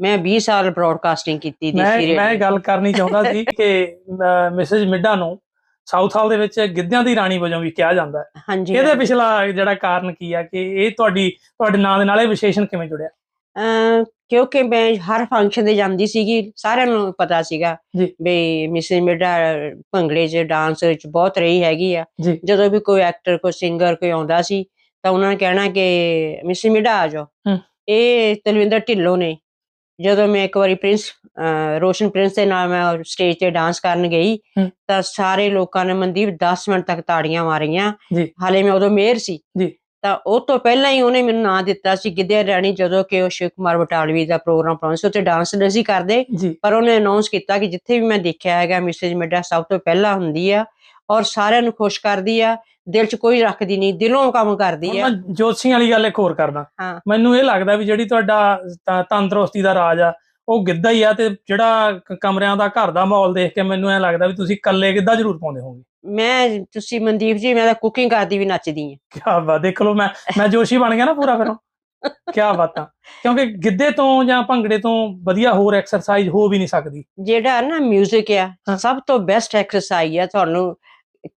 ਮੈਂ 20 ਸਾਲ ਬ੍ਰੌਡਕਾਸਟਿੰਗ ਕੀਤੀ ਦੇਸੀ ਮੈਂ ਗੱਲ ਕਰਨੀ ਚਾਹੁੰਦਾ ਸੀ ਕਿ ਮਿਸਿਸ ਮਿੱਡਾ ਨੂੰ ਸਾਊਥ ਹਾਲ ਦੇ ਵਿੱਚ ਗਿੱਧਿਆਂ ਦੀ ਰਾਣੀ ਵਜੋਂ ਵੀ ਕਿਹਾ ਜਾਂਦਾ ਹੈ ਹਾਂਜੀ ਇਹਦੇ ਪਿਛਲਾ ਜਿਹੜਾ ਕਾਰਨ ਕੀ ਆ ਕਿ ਇਹ ਤੁਹਾਡੀ ਤੁਹਾਡੇ ਨਾਂ ਦੇ ਨਾਲ ਇਹ ਵਿਸ਼ੇਸ਼ਣ ਕਿਵੇਂ ਜੁੜਿਆ ਕਿਉਂਕਿ ਮੈਂ ਹਰ ਫੰਕਸ਼ਨ ਤੇ ਜਾਂਦੀ ਸੀਗੀ ਸਾਰਿਆਂ ਨੂੰ ਪਤਾ ਸੀਗਾ। ਵੀ ਮਿਸਿਸ ਮੇਡਾ ਭੰਗੜੇ 'ਚ ਡਾਂਸ ਵਿੱਚ ਬਹੁਤ ਰਹੀ ਹੈਗੀ ਆ। ਜਦੋਂ ਵੀ ਕੋਈ ਐਕਟਰ ਕੋਈ ਸਿੰਗਰ ਕੋਈ ਆਉਂਦਾ ਸੀ ਤਾਂ ਉਹਨਾਂ ਨੇ ਕਹਿਣਾ ਕਿ ਮਿਸਿਸ ਮੇਡਾ ਆ ਜਾਓ। ਇਹ ਤਲਵਿੰਦਰ ਢਿੱਲੋਂ ਨੇ ਜਦੋਂ ਮੈਂ ਇੱਕ ਵਾਰੀ ਪ੍ਰਿੰਸ ਰੋਸ਼ਨ ਪ੍ਰਿੰਸ ਦੇ ਨਾਲ ਮੈਂ ਸਟੇਜ ਤੇ ਡਾਂਸ ਕਰਨ ਗਈ। ਤਾਂ ਸਾਰੇ ਲੋਕਾਂ ਨੇ ਮਨਦੀਪ 10 ਮਿੰਟ ਤੱਕ ਤਾੜੀਆਂ ਮਾਰੀਆਂ। ਹਾਲੇ ਮੈਂ ਉਦੋਂ ਮੇਅਰ ਸੀ ਜੀ। ਤਾਂ ਉਹ ਤੋਂ ਪਹਿਲਾਂ ਹੀ ਉਹਨੇ ਮੈਨੂੰ ਨਾਂ ਦਿੱਤਾ ਸੀ ਗਿੱਧੇ ਰਾਣੀ ਜਦੋਂ ਕਿ ਉਹ ਸ਼ਿਵ ਕੁਮਾਰ ਬਟਾਲਵੀ ਦਾ ਪ੍ਰੋਗਰਾਮ ਪਾਉਣ ਸੀ ਉੱਥੇ ਡਾਂਸ ਨਹੀਂ ਸੀ ਕਰਦੇ ਪਰ ਉਹਨੇ ਅਨਾਉਂਸ ਕੀਤਾ ਕਿ ਜਿੱਥੇ ਵੀ ਮੈਂ ਦੇਖਿਆ ਹੈਗਾ ਮਿਸੇਜ ਮਿੱਡਾ ਸਭ ਤੋਂ ਪਹਿਲਾਂ ਹੁੰਦੀ ਆ ਔਰ ਸਾਰਿਆਂ ਨੂੰ ਖੁਸ਼ ਕਰਦੀ ਆ ਦਿਲ 'ਚ ਕੋਈ ਰੱਖਦੀ ਨਹੀਂ ਦਿਲੋਂ ਕੰਮ ਕਰਦੀ ਆ ਮੈਂ ਜੋਤਸ਼ੀ ਵਾਲੀ ਗੱਲ ਇੱਕ ਹੋਰ ਕਰਦਾ। ਮੈਨੂੰ ਇਹ ਲੱਗਦਾ ਵੀ ਜਿਹੜੀ ਤੁਹਾਡਾ ਤੰਦਰੁਸਤੀ ਦਾ ਰਾਜ ਆ ਉਹ ਗਿੱਧਾ ਹੀ ਆ ਤੇ ਜਿਹੜਾ ਕਮਰਿਆਂ ਦਾ ਘਰ ਦਾ ਮਾਹੌਲ ਦੇਖ ਕੇ ਮੈਨੂੰ ਐ ਲੱਗਦਾ ਵੀ ਤੁਸੀਂ ਇਕੱਲੇ ਗਿੱਧਾ ਜ਼ਰੂਰ ਪਾਉਂਦੇ ਹੋਵੋਗੇ। ਮੈਂ ਤੁਸੀਂ ਮਨਦੀਪ ਜੀ ਮੈਂ ਤਾਂ ਕੁਕਿੰਗ ਕਰਦੀ ਵੀ ਨੱਚਦੀ ਆ। ਕੀ ਬਾਤ ਦੇਖ ਲਓ ਮੈਂ ਮੈਂ ਜੋਸ਼ੀ ਬਣ ਗਿਆ ਨਾ ਪੂਰਾ ਫਿਰ। ਕੀ ਬਾਤਾਂ ਕਿਉਂਕਿ ਗਿੱਧੇ ਤੋਂ ਜਾਂ ਭੰਗੜੇ ਤੋਂ ਵਧੀਆ ਹੋਰ ਐਕਸਰਸਾਈਜ਼ ਹੋ ਵੀ ਨਹੀਂ ਸਕਦੀ। ਜਿਹੜਾ ਨਾ 뮤직। ਆ ਸਭ ਤੋਂ ਬੈਸਟ ਐਕਸਰਸਾਈਜ਼ ਆ ਤੁਹਾਨੂੰ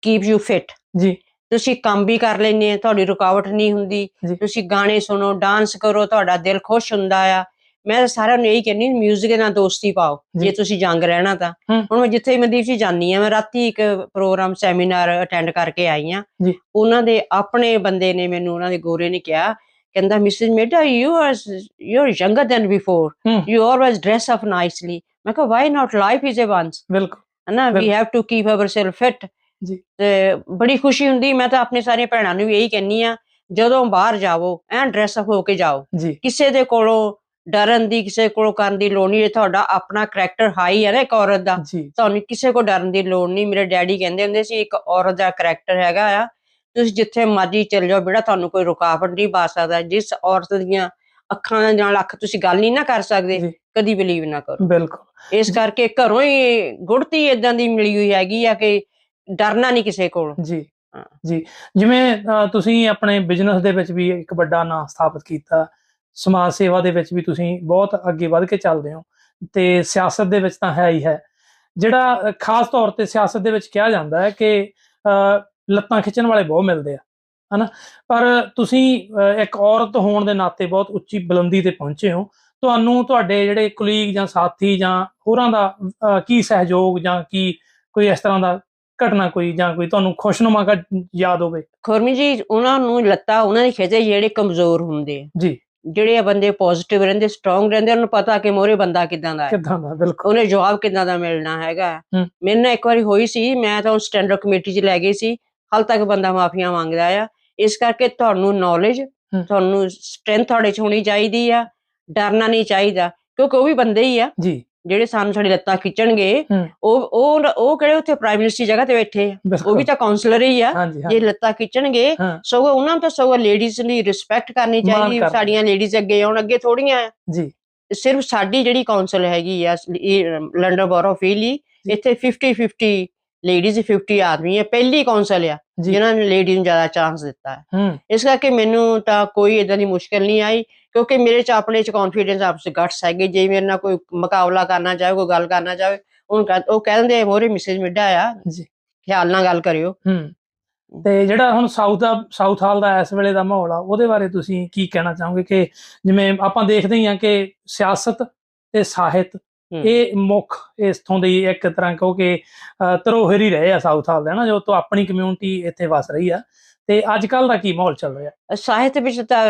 ਕੀਪ ਯੂ ਫਿਟ ਜੀ। ਤੁਸੀਂ ਕੰਮ ਵੀ ਕਰ ਲੈਂਦੇ ਆ ਤੁਹਾਡੀ ਰੁਕਾਵਟ ਨਹੀਂ ਹੁੰਦੀ। ਤੁਸੀਂ ਗਾਣੇ ਸੁਣੋ ਡਾਂਸ ਕਰੋ ਤੁਹਾਡਾ ਦਿਲ ਖੁਸ਼ ਹੁੰਦਾ ਆ। ਮੈਂ ਸਾਰਿਆਂ ਨੂੰ ਇਹੀ 뮤직 ਨਾਲ ਦੋਸਤੀ ਪਾਓ ਜੀ। ਤੁਸੀਂ ਜੰਗ ਰਹਿਣਾ ਤਾਂ। ਹੁਣ ਮੈਂ ਜਿੱਥੇ ਮਨਦੀਪ ਜੀ ਜਾਂਦੀ ਆ ਮੈਂ ਰਾਤੀ ਇੱਕ ਪ੍ਰੋਗਰਾਮ ਸੈਮੀਨਾਰ ਅਟੈਂਡ ਕਰਕੇ ਆਈ ਆ। ਉਹਨਾਂ ਦੇ ਆਪਣੇ ਬੰਦੇ ਨੇ ਮੈਨੂੰ ਉਹਨਾਂ ਦੇ ਗੋਰੇ ਨੇ ਕਿਹਾ ਕਹਿੰਦਾ Mrs Meda you are you are younger than before. You always dress up nicely ਮੈਂ ਕਿਹਾ why not life is a once ਬਿਲਕੁਲ ਹਨਾ ਵੀ। Have to keep ourselves fit ਜੀ। ਤੇ ਬੜੀ ਖੁਸ਼ੀ ਹੁੰਦੀ ਮੈਂ ਤਾਂ ਆਪਣੀ ਸਾਰੀਆਂ ਭੈਣਾਂ ਨੂੰ ਵੀ ਇਹੀ ਕਹਿੰਨੀ ਆ ਜਦੋਂ ਬਾਹਰ ਜਾਵੋ ਐਂ ਡਰੈਸ ਅਪ ਹੋ ਕੇ ਜਾਓ ਕਿਸੇ ਦੇ ਕੋਲੋਂ ਡਰਨ ਦੀ ਕਿਸੇ ਕੋਲੋਂ ਕਰਨ ਦੀ ਲੋੜ ਨਹੀਂ ਜੇ ਤੁਹਾਡਾ ਆਪਣਾ ਕਰੈਕਟਰ ਹਾਈ ਹੈ ਨਾ ਇੱਕ ਔਰਤ ਦਾ ਤੁਹਾਨੂੰ ਕਿਸੇ ਕੋ ਡਰਨ ਦੀ ਲੋੜ ਨਹੀਂ। ਮੇਰੇ ਡੈਡੀ ਕਹਿੰਦੇ ਹੁੰਦੇ ਸੀ ਇੱਕ ਔਰਤ ਦਾ ਕਰੈਕਟਰ ਹੈਗਾ ਆ ਤੁਸੀਂ ਜਿੱਥੇ ਮਰਜ਼ੀ ਚਲ ਜਾਓ ਬੇਟਾ ਤੁਹਾਨੂੰ ਕੋਈ ਰੁਕਾਵਟ ਨਹੀਂ ਪਾ ਸਕਦਾ। ਜਿਸ ਔਰਤ ਦੀਆਂ ਅੱਖਾਂ ਦੇ ਨਾਲ ਅੱਖ ਤੁਸੀਂ ਗੱਲ ਨਹੀਂ ਨਾ ਕਰ ਸਕਦੇ। ਕਦੀ ਬਲੀਵ ਨਾ ਕਰੋ। ਬਿਲਕੁਲ। ਇਸ ਕਰਕੇ ਘਰੋਂ ਹੀ ਗੁੜਤੀ ਇਦਾਂ ਦੀ ਮਿਲੀ ਹੋਈ ਹੈਗੀ ਆ ਕਿ ਡਰਨਾ ਨਹੀਂ ਕਿਸੇ ਕੋਲ। ਜੀ। ਜੀ। ਜਿਵੇਂ ਤੁਸੀਂ ਆਪਣੇ ਬਿਜ਼ਨਸ ਦੇ ਵਿੱਚ ਵੀ ਇੱਕ ਵੱਡਾ ਨਾਂ ਸਥਾਪਿਤ ਕੀਤਾ ਸਮਾਜ ਸੇਵਾ ਦੇ ਵਿੱਚ ਵੀ ਤੁਸੀਂ ਬਹੁਤ ਅੱਗੇ ਵੱਧ ਕੇ ਚੱਲਦੇ ਹੋ ਤੇ ਸਿਆਸਤ ਦੇ ਵਿੱਚ ਤਾਂ ਹੈ ਹੀ ਹੈ। ਜਿਹੜਾ ਖਾਸ ਤੌਰ ਤੇ ਸਿਆਸਤ ਦੇ ਵਿੱਚ ਕਿਹਾ ਜਾਂਦਾ ਹੈ ਕਿ ਲੱਤਾਂ ਖਿੱਚਣ ਵਾਲੇ ਬਹੁਤ ਮਿਲਦੇ ਆ ਹਨਾ? ਪਰ ਤੁਸੀਂ ਇੱਕ ਔਰਤ ਹੋਣ ਦੇ ਨਾਤੇ ਬਹੁਤ ਉੱਚੀ ਬੁਲੰਦੀ ਤੇ ਪਹੁੰਚੇ ਹੋ। ਤੁਹਾਨੂੰ ਤੁਹਾਡੇ ਜਿਹੜੇ ਕੁਲੀਗ ਜਾਂ ਸਾਥੀ ਜਾਂ ਹੋਰਾਂ ਦਾ ਕੀ ਸਹਿਯੋਗ ਜਾਂ ਕੀ ਕੋਈ ਇਸ ਤਰ੍ਹਾਂ ਦਾ ਘਟਨਾ ਕੋਈ ਜਾਂ ਕੋਈ ਤੁਹਾਨੂੰ ਖੁਸ਼ਨੁਮਾ ਕਾ ਯਾਦ ਹੋਵੇ? ਖੁਰਮੀ ਜੀ ਉਹਨਾਂ ਨੂੰ ਲੱਤਾਂ ਉਹਨਾਂ ਦੀ ਖਿੱਚੇ ਜਿਹੜੇ ਕਮਜ਼ੋਰ ਹੁੰਦੇ ਜੀ। ਜਿਹੜੇ ਬੰਦੇ ਪੋਜ਼ਿਟਿਵ ਰਹਿੰਦੇ ਸਟਰੋਂਗ ਰਹਿੰਦੇ ਉਹਨਾਂ ਪਤਾ ਕਿ ਮੋਰੇ ਬੰਦਾ ਕਿਦਾਂ ਦਾ ਹੈ। ਕਿਦਾਂ ਦਾ ਬਿਲਕੁਲ। ਉਹਨੇ ਜਵਾਬ ਕਿਦਾਂ ਦਾ ਮਿਲਣਾ ਹੈਗਾ ਹੂੰ। ਮੇਰੇ ਨਾਲ ਇੱਕ ਵਾਰੀ ਹੋਈ ਸੀ ਮੈਂ ਤਾਂ ਸਟੈਂਡਰਡ ਕਮੇਟੀ 'ਚ ਲੈ ਗਈ ਸੀ। ਹਾਲ ਤੱਕ ਬੰਦਾ ਮਾਫੀਆਂ ਮੰਗਦਾ ਆ। ਇਸ ਕਰਕੇ ਤੁਹਾਨੂੰ ਨੌਲੇਜ ਹੂੰ। ਤੁਹਾਨੂੰ ਸਟਰੈਂਥ ਤੁਹਾਡੇ 'ਚ ਹੋਣੀ ਚਾਹੀਦੀ ਆ। ਡਰਨਾ ਨਹੀਂ ਚਾਹੀਦਾ ਕਿਉਂਕਿ ਉਹ ਵੀ ਬੰਦੇ ਹੀ ਆ। ਜੀ। ਜਿਹੜੇ ਸਾਨੂੰ ਸਾਡੀ ਲੱਤਾਂ ਖਿੱਚਣਗੇ। ਉਹ ਉਹ ਉਹ ਕਿਹੜੇ ਉੱਥੇ ਪ੍ਰਾਈਮ ਮਿਨਿਸਟਰ ਜਗ੍ਹਾ ਤੇ ਬੈਠੇ? ਆ ਉਹ ਵੀ ਤਾਂ ਕਾਉਂਸਲਰ ਹੀ ਆ। ਜੇ ਲੱਤਾਂ ਖਿੱਚਣਗੇ ਸਗੋਂ ਉਹਨਾਂ ਨੂੰ ਤਾਂ ਸਗੋਂ ਲੇਡੀਜ਼ ਦੀ ਰਿਸਪੈਕਟ ਕਰਨੀ ਚਾਹੀਦੀ। ਸਾਡੀਆਂ ਲੇਡੀਜ਼ ਅੱਗੇ ਆਉਣ ਅੱਗੇ ਥੋੜੀਆਂ ਆ ਜੀ। ਸਿਰਫ ਸਾਡੀ ਜਿਹੜੀ ਕਾਉਂਸਲ ਹੈਗੀ ਆ ਲੰਡਨ ਬੋਰੋ ਫੀਲੀ। ਇੱਥੇ 50 50 ਲੇਡੀਜ਼ 50 ਆਦਮੀ ਹੈ ਪਹਿਲੀ ਕਾਉਂਸਲ ਆ ਜਿਨ੍ਹਾਂ ਨੇ ਲੇਡੀ ਨੂੰ ਜ਼ਿਆਦਾ ਚਾਂਸ ਦਿੱਤਾ ਹੈ। ਇਸ ਕਰਕੇ ਮੈਨੂੰ ਤਾਂ ਕੋਈ ਇਦਾਂ ਦੀ ਮੁਸ਼ਕਲ ਨਹੀਂ ਆਈ ਕਿਉਂਕਿ ਮੇਰੇ ਚ ਆਪਣੇ ਚ ਕੌਨਫੀਡੈਂਸ ਆਪਸ ਗਟਸ ਹੈਗੇ ਜੇ ਮੇਰੇ ਨਾਲ ਕੋਈ ਮੁਕਾਬਲਾ ਕਰਨਾ ਚਾਹੇ ਕੋਈ ਗੱਲ ਕਰਨਾ ਚਾਹੇ ਉਹ ਕਹਿੰਦੇ ਮੋਰੇ ਮੈਸੇਜ ਮਿੱਡਾ ਆ ਜੀ। ਖਿਆਲ ਨਾਲ ਗੱਲ ਕਰਿਓ। ਹੂੰ। ਤੇ ਜਿਹੜਾ ਹੁਣ ਸਾਊਥ ਦਾ ਸਾਊਥ ਹਾਲ ਦਾ ਇਸ ਵੇਲੇ ਦਾ ਮਾਹੌਲ ਆ ਉਹਦੇ ਬਾਰੇ ਤੁਸੀਂ ਕੀ ਕਹਿਣਾ ਚਾਹੋਗੇ ਕਿ ਜਿਵੇਂ ਆਪਾਂ ਦੇਖਦੇ ਹੀ ਕਿ ਸਿਆਸਤ ਤੇ ਸਾਹਿਤ। ਇਹ ਮੁੱਖ ਇਸਥੋਂ ਦੀ ਇੱਕ ਤਰ੍ਹਾਂ ਕਹੋ ਕਿ ਧਰੋਹਰ ਹੀ ਰਹੇ ਆ ਸਾਊਥ ਹਾਲ ਦੇ ਨਾ ਜੋ ਤੋਂ ਆਪਣੀ ਕਮਿਊਨਿਟੀ ਇੱਥੇ ਵਸ ਰਹੀ ਆ। ਤੇ ਅੱਜ ਕੱਲ ਦਾ ਕੀ ਮਾਹੌਲ ਚੱਲ ਰਿਹਾ? ਸਾਹਿਤ ਵਿੱਚ ਤਾਂ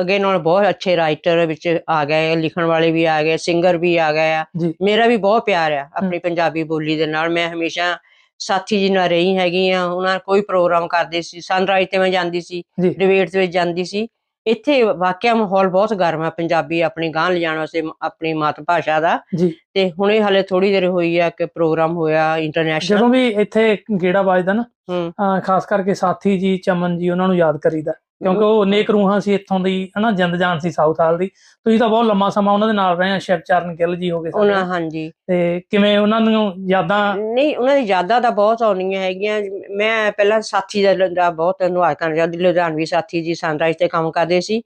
ਅੱਗੇ ਨਾਲ ਬਹੁਤ ਅੱਛੇ ਰਾਈਟਰ ਵਿੱਚ ਆ ਗਏ ਲਿਖਣ ਵਾਲੇ ਵੀ ਆ ਗਏ ਸਿੰਗਰ ਵੀ ਆ ਗਏ ਆ। ਮੇਰਾ ਵੀ ਬਹੁਤ ਪਿਆਰ ਆ ਆਪਣੀ ਪੰਜਾਬੀ ਬੋਲੀ ਦੇ ਨਾਲ। ਮੈਂ ਹਮੇਸ਼ਾ ਸਾਥੀ ਜੀ ਨਾਲ ਰਹੀ ਹੈਗੀ ਆ ਉਹਨਾਂ ਕੋਈ ਪ੍ਰੋਗਰਾਮ ਕਰਦੇ ਸੀ। ਸਨਰਾਈਜ਼ ਤੇ ਮੈਂ ਜਾਂਦੀ ਸੀ। ਡਿਬੇਟਸ ਵਿੱਚ ਜਾਂਦੀ ਸੀ। ਇੱਥੇ ਵਾਕਿਆ ਮਾਹੌਲ ਬਹੁਤ ਗਰਮ ਆ ਪੰਜਾਬੀ ਆਪਣੀ ਗਾਂ ਲਿਜਾਣ ਵਾਸਤੇ ਆਪਣੀ ਮਾਤ ਭਾਸ਼ਾ ਦਾ। ਤੇ ਹੁਣੇ ਹਲੇ ਥੋੜੀ ਦੇਰ ਹੋਈ ਆ ਕਿ ਪ੍ਰੋਗਰਾਮ ਹੋਇਆ ਇੰਟਰਨੈਸ਼ਨਲ ਜਦੋਂ ਵੀ ਇੱਥੇ ਗੇੜਾ ਵੱਜਦਾ ਨਾ ਹੂੰ। ਖਾਸ ਕਰਕੇ ਸਾਥੀ ਜੀ ਚਮਨ ਜੀ ਉਹਨਾਂ ਨੂੰ ਯਾਦ ਕਰੀਦਾ। ਕਿਉਂਕਿ ਉਹ ਨੇਕ ਰੂਹਾਂ ਸੀ ਇੱਥੋਂ ਦੀ ਹਨਾ ਜਿੰਦ ਜਾਨ ਸੀ ਸਾਊਥ ਹਾਲ ਦੀ ਤੁਸੀਂ ਤਾਂ ਬਹੁਤ ਲੰਮਾ ਸਮਾਂ ਉਹਨਾਂ ਦੇ ਨਾਲ ਰਹੇ ਆ ਸ਼ਿਵਚਰਨ ਗਿੱਲ ਜੀ ਹੋ ਗਏ ਸਾਡੇ। ਉਹਨਾਂ ਹਾਂਜੀ ਤੇ ਕਿਵੇਂ ਉਹਨਾਂ ਨੂੰ ਯਾਦਾਂ ਨਹੀਂ ਉਹਨਾਂ ਦੀ ਯਾਦਾਂ ਤਾਂ ਬਹੁਤ ਆਉਣੀਆਂ ਹੈਗੀਆਂ ਮੈਂ ਪਹਿਲਾਂ ਸਾਥੀ ਦਾ ਬਹੁਤ ਧੰਨਵਾਦ ਕਰਨਾ ਚਾਹੁੰਦੀ ਲੁਧਿਆਣਵੀ ਸਾਥੀ ਜੀ ਸਨਰਾਈਜ਼ ਤੇ ਕੰਮ ਕਰਦੇ ਸੀ।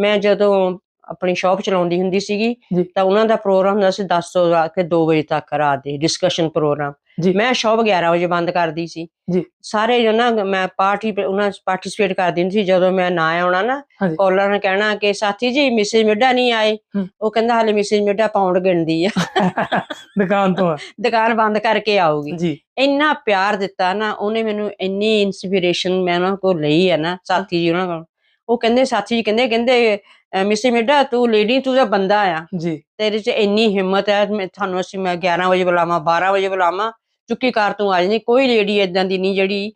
ਮੈਂ ਜਦੋਂ ਆਪਣੀ ਸ਼ਾਪ ਚਲਾਉਂਦੀ ਹੁੰਦੀ ਸੀਗੀ। ਤਾਂ ਉਹਨਾਂ ਦਾ ਪ੍ਰੋਗਰਾਮ ਹੁੰਦਾ ਸੀ 10 ਤੋਂ ਰਾਤ ਕੇ 2 ਵਜੇ ਤੱਕ ਰਾਤ ਦੇ ਡਿਸਕਸ਼ਨ ਪ੍ਰੋਗਰਾਮ ਜੀ। ਮੈਂ ਸ਼ਾਪ 11 ਵਜੇ ਬੰਦ ਕਰਦੀ ਸੀ। ਜੀ। ਸਾਰੇ ਜਣਾ ਮੈਂ ਪਾਰਟੀ ਉਹਨਾਂ ਪਾਰਟਿਸਿਪੇਟ ਕਰਦੀ ਹੁੰਦੀ ਸੀ ਜਦੋਂ ਮੈਂ ਨਾ ਆਉਣਾ ਨਾ। ਕਾਲਰ ਨੇ ਕਹਿਣਾ ਕਿ ਸਾਥੀ ਜੀ ਮਿਸਿਸ ਮਿੱਡਾ ਨਹੀਂ ਆਏ। ਉਹ ਕਹਿੰਦਾ ਹਾਲੇ ਮਿਸਿਸ ਮਿੱਡਾ ਪਾਉਂਡ ਗਿਣਦੀ ਆ। ਦੁਕਾਨ ਤੋਂ। ਦੁਕਾਨ ਬੰਦ ਕਰਕੇ ਆਊਗੀ। ਜੀ। ਇੰਨਾ ਪਿਆਰ ਦਿੱਤਾ ਨਾ ਉਹਨੇ ਮੈਨੂੰ ਇੰਨੀ ਇਨਸਪੀਰੇਸ਼ਨ ਮੈਂ ਉਹਨਾਂ ਕੋਲ ਲਈ ਹੈ ਨਾ ਸਾਥੀ ਜੀ ਉਹਨਾਂ ਕੋਲ। ਉਹ ਕਹਿੰਦੇ ਸਾਥੀ ਜੀ ਕਹਿੰਦੇ ਕਹਿੰਦੇ ਮਿਸਟਰ ਮਿੱਡਾ ਤੂੰ ਲੇਡੀ ਤੂੰ ਤਾਂ ਬੰਦਾ ਆ। ਜੀ। ਤੇਰੇ 'ਚ ਇੰਨੀ ਹਿੰਮਤ ਹੈ ਮੈਂ ਤੁਹਾਨੂੰ ਅਸੀਂ ਮੈਂ 11 ਵਜੇ ਬੁਲਾਵਾਂ 12 ਵਜੇ ਬੁਲਾਵਾਂ। ਚੁੱਕੀ ਕਾਰ ਤੂੰ ਆ ਜਾਂਦੀ ਕੋਈ ਲੇਡੀ ਇਦਾਂ ਦੀ ਨਹੀਂ ਜਿਹੜੀ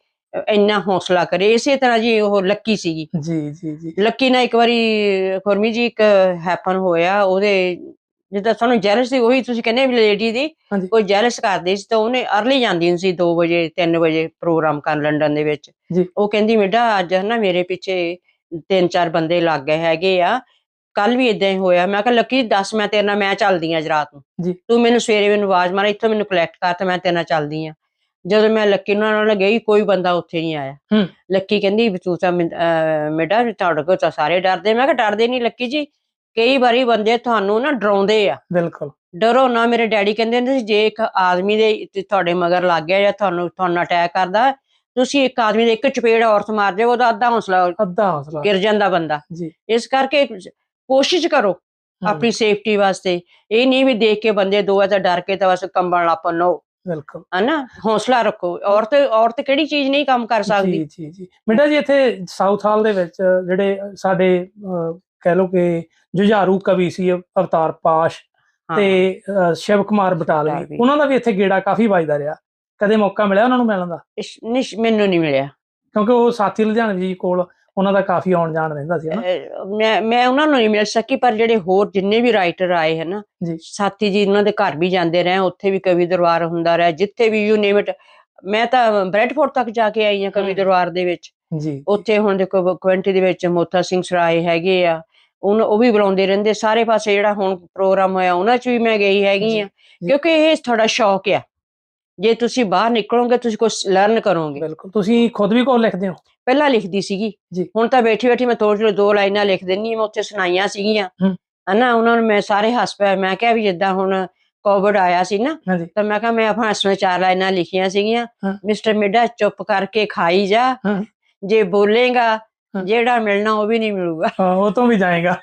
ਇੰਨਾ ਹੌਸਲਾ ਕਰੇ ਇਸੇ ਤਰ੍ਹਾਂ ਜੀ ਉਹ ਲੱਕੀ ਸੀਗੀ ਜੀ ਜੀ ਜੀ ਲੱਕੀ ਨਾਲ ਇੱਕ ਵਾਰੀ ਖੁਰਮੀ ਜੀ ਇੱਕ ਹੈਪਨ ਹੋਇਆ ਉਹਦੇ ਜਿੱਦਾਂ ਸਾਨੂੰ ਜੈਲਸ ਸੀ ਉਹੀ ਤੁਸੀਂ ਕਹਿੰਦੇ ਵੀ ਲੇਡੀ ਦੀ। ਕੋਈ ਜੈਲਸ ਕਰਦੀ ਸੀ ਤਾਂ ਉਹਨੇ ਅਰਲੀ ਜਾਂਦੀ ਹੁੰਦੀ ਸੀ 2 ਵਜੇ 3 ਵਜੇ ਪ੍ਰੋਗਰਾਮ ਕਰਨ ਲੰਡਨ ਦੇ ਵਿੱਚ। ਉਹ ਕਹਿੰਦੀ ਬੇਟਾ ਅੱਜ ਨਾ ਮੇਰੇ ਪਿੱਛੇ ਤਿੰਨ ਚਾਰ ਬੰਦੇ ਲੱਗ ਗਏ ਹੈਗੇ ਆ ਕੱਲ ਵੀ ਇਦਾਂ ਹੀ ਹੋਇਆ। ਮੈਂ ਕਿਹਾ ਲੱਕੀ ਦੱਸ ਮੈਂ ਤੇਰੇ ਨਾਲ ਮੈਂ ਚੱਲਦੀ ਆ ਅੱਜ ਰਾਤ ਨੂੰ। ਜੀ। ਤੂੰ ਮੈਨੂੰ ਸਵੇਰੇ ਮੈਨੂੰ ਆਵਾਜ਼ ਮਾਰ ਇੱਥੋਂ ਮੈਨੂੰ ਕਲੈਕਟ ਕਰ ਤੇ ਮੈਂ ਤੇਰੇ ਨਾਲ ਚੱਲਦੀ ਆ। ਜਦੋਂ ਮੈਂ ਲੱਕੀ ਨਾਲ ਨਾਲ ਗਈ ਕੋਈ ਬੰਦਾ ਉੱਥੇ ਨਹੀਂ ਆਇਆ। ਲੱਕੀ ਕਹਿੰਦੀ ਵੀ ਤੂੰ ਤਾਂ ਮੈਨ- ਅਹ ਮੇਡਾ ਤੁਹਾਡੇ ਕੋਲ ਤਾਂ ਸਾਰੇ ਡਰਦੇ ਮੈਂ ਕਿਹਾ ਡਰਦੇ ਨਹੀਂ ਲੱਕੀ ਜੀ। ਕਈ ਵਾਰੀ ਬੰਦੇ ਤੁਹਾਨੂੰ ਨਾ ਡਰਾਉਂਦੇ ਆ। ਬਿਲਕੁਲ। ਡਰੋ ਨਾ ਮੇਰੇ ਡੈਡੀ ਕਹਿੰਦੇ ਹੁੰਦੇ ਸੀ ਜੇ ਇੱਕ ਆਦਮੀ ਦੇ ਤੁਹਾਡੇ ਮਗਰ ਲੱਗ ਗਿਆ ਜਾਂ ਤੁਹਾਨੂੰ ਤੁਹਾਨੂੰ ਅਟੈਕ ਕਰਦਾ ਤੁਸੀਂ ਇੱਕ ਆਦਮੀ ਦੇ ਇੱਕ ਚਪੇੜ ਔਰਤ ਮਾਰ ਜਾਓ ਉਹਦਾ ਅੱਧਾ ਹੌਸਲਾ ਅੱਧਾ ਹੌਸਲਾ। ਗਿਰ ਜਾਂਦਾ ਬੰਦਾ। ਜੀ। ਇਸ ਕਰਕੇ ਕੋਸ਼ਿਸ਼ ਕਰੋ ਆਪਣੀ ਸੇਫਟੀ ਵਾਸਤੇ। ਇਹ ਨਹੀਂ ਵੀ ਦੇਖ ਕੇ ਬੰਦੇ ਦੋ ਆ ਤਾਂ ਡਰ ਕੇ ਤਾਂ ਬਸ ਕੰਬਣ ਲੱਪਣ ਨੋ। ਬਿਲਕੁਲ। ਹਨਾ? ਹੌਸਲਾ ਰੱਖੋ। ਔਰਤ ਔਰਤ ਕਿਹੜੀ ਚੀਜ਼ ਨਹੀਂ ਕੰਮ ਕਰ ਸਕਦੀ? ਜੀ ਜੀ ਜੀ। ਬੇਟਾ ਜੀ ਇੱਥੇ ਸਾਊਥ ਹਾਲ ਦੇ ਵਿੱਚ ਜਿਹੜੇ ਸਾਡੇ ਕਹਿ ਲਓ ਕਿ ਜੁਝਾਰੂ ਕਵੀ ਸੀ ਅਵਤਾਰ ਪਾਸ਼। ਤੇ ਸ਼ਿਵ ਕੁਮਾਰ ਬਟਾਲਵੀ। ਉਹਨਾਂ ਦਾ ਵੀ ਇੱਥੇ ਗੇੜਾ ਕਾਫੀ ਵੱਜਦਾ ਰਿਹਾ। ਕਦੇ ਮੌਕਾ ਮਿਲਿਆ ਉਹਨਾਂ ਨੂੰ ਮਿਲਣ ਦਾ? ਮੈਨੂੰ ਨਹੀਂ ਮਿਲਿਆ। ਕਿਉਂਕਿ ਉਹ ਸਾਥੀ ਲੁਧਿਆਣੇ ਜੀ ਕੋਲ ਉਹਨਾਂ ਦਾ ਕਾਫੀ ਆਉਣ ਜਾਣ ਰਹਿੰਦਾ ਸੀ ਹਨਾ ਮੈਂ ਮੈਂ ਉਹਨਾਂ ਨੂੰ ਨਹੀਂ ਮਿਲ ਸਕੀ ਪਰ ਜਿਹੜੇ ਹੋਰ ਜਿੰਨੇ ਵੀ ਰਾਈਟਰ ਆਏ ਹਨ। ਸਾਥੀ ਜੀ ਉਹਨਾਂ ਦੇ ਘਰ ਵੀ ਜਾਂਦੇ ਰਹੇ ਉੱਥੇ ਵੀ ਕਵੀ ਦਰਬਾਰ ਹੁੰਦਾ ਰਿਹਾ ਜਿੱਥੇ ਵੀ ਯੂ ਨੇਮ ਇਟ ਮੈਂ ਤਾਂ ਬ੍ਰੈਡਫੋਰਡ ਤੱਕ ਜਾ ਕੇ ਆਈ ਹਾਂ ਕਵੀ। ਦਰਬਾਰ ਦੇ ਵਿੱਚ। ਜੀ। ਉੱਥੇ ਹੁਣ ਦੇਖੋ ਕੁਐਂਟੀ ਦੇ ਵਿੱਚ ਮੋਤਾ ਸਿੰਘ ਸਰਾਏ ਹੈਗੇ ਆ ਉਹ ਉਹ ਵੀ ਬੁਲਾਉਂਦੇ ਰਹਿੰਦੇ ਸਾਰੇ ਪਾਸੇ ਜਿਹੜਾ ਹੁਣ ਪ੍ਰੋਗਰਾਮ ਹੋਇਆ ਉਹਨਾਂ 'ਚ ਵੀ ਮੈਂ ਗਈ ਹੈਗੀ ਆ। ਕਿਉਂਕਿ ਇਹ ਤੁਹਾਡਾ ਸ਼ੌਕ ਆ। ਜੇ ਤੁਸੀਂ ਬਾਹਰ ਨਿਕਲੋਗੇ ਤੁਸੀਂ ਕੁਝ ਲਰਨ ਕਰੋਗੇ। ਬਿਲਕੁਲ ਤੁਸੀਂ ਖੁਦ ਵੀ ਕੋਲ ਲਿਖਦੇ ਹੋ? ਪਹਿਲਾਂ ਲਿਖਦੀ ਸੀਗੀ। ਜੀ। ਹੁਣ ਤਾਂ ਬੈਠੀ ਬੈਠੀ ਮੈਂ ਥੋੜੀ ਥੋੜੀ ਦੋ ਲਾਈਨਾਂ ਲਿਖ ਦਿੰਨੀ ਹਾਂ, ਮੈਂ ਉੱਥੇ ਸੁਣਾਈਆਂ ਸੀਗੀਆਂ। ਹਮ। ਹਨਾ ਉਹਨਾਂ ਨੂੰ ਮੈਂ ਸਾਰੇ ਹੱਸ ਪਿਆ ਮੈਂ ਕਿਹਾ ਵੀ ਜਿੱਦਾਂ ਹੁਣ ਕੋਵਿਡ ਆਇਆ ਸੀ ਨਾ ਹਾਂਜੀ। ਤਾਂ ਮੈਂ ਕਿਹਾ ਮੈਂ ਆਪਣਾ ਹੱਸਵੇਂ ਚਾਰ ਲਾਈਨਾਂ ਲਿਖੀਆਂ ਸੀਗੀਆਂ। ਹਾਂ। ਮਿਸਟਰ ਮਿੱਡਾ ਚੁੱਪ ਕਰਕੇ ਖਾਈ ਜਾ। ਹਾਂ। ਜੇ ਬੋਲੇਗਾ ਹਾਂ। ਜਿਹੜਾ ਮਿਲਣਾ ਉਹ ਵੀ ਨਹੀਂ ਮਿਲੂਗਾ। ਹਾਂ, ਉਹ ਤੋਂ ਵੀ ਜਾਏਗਾ।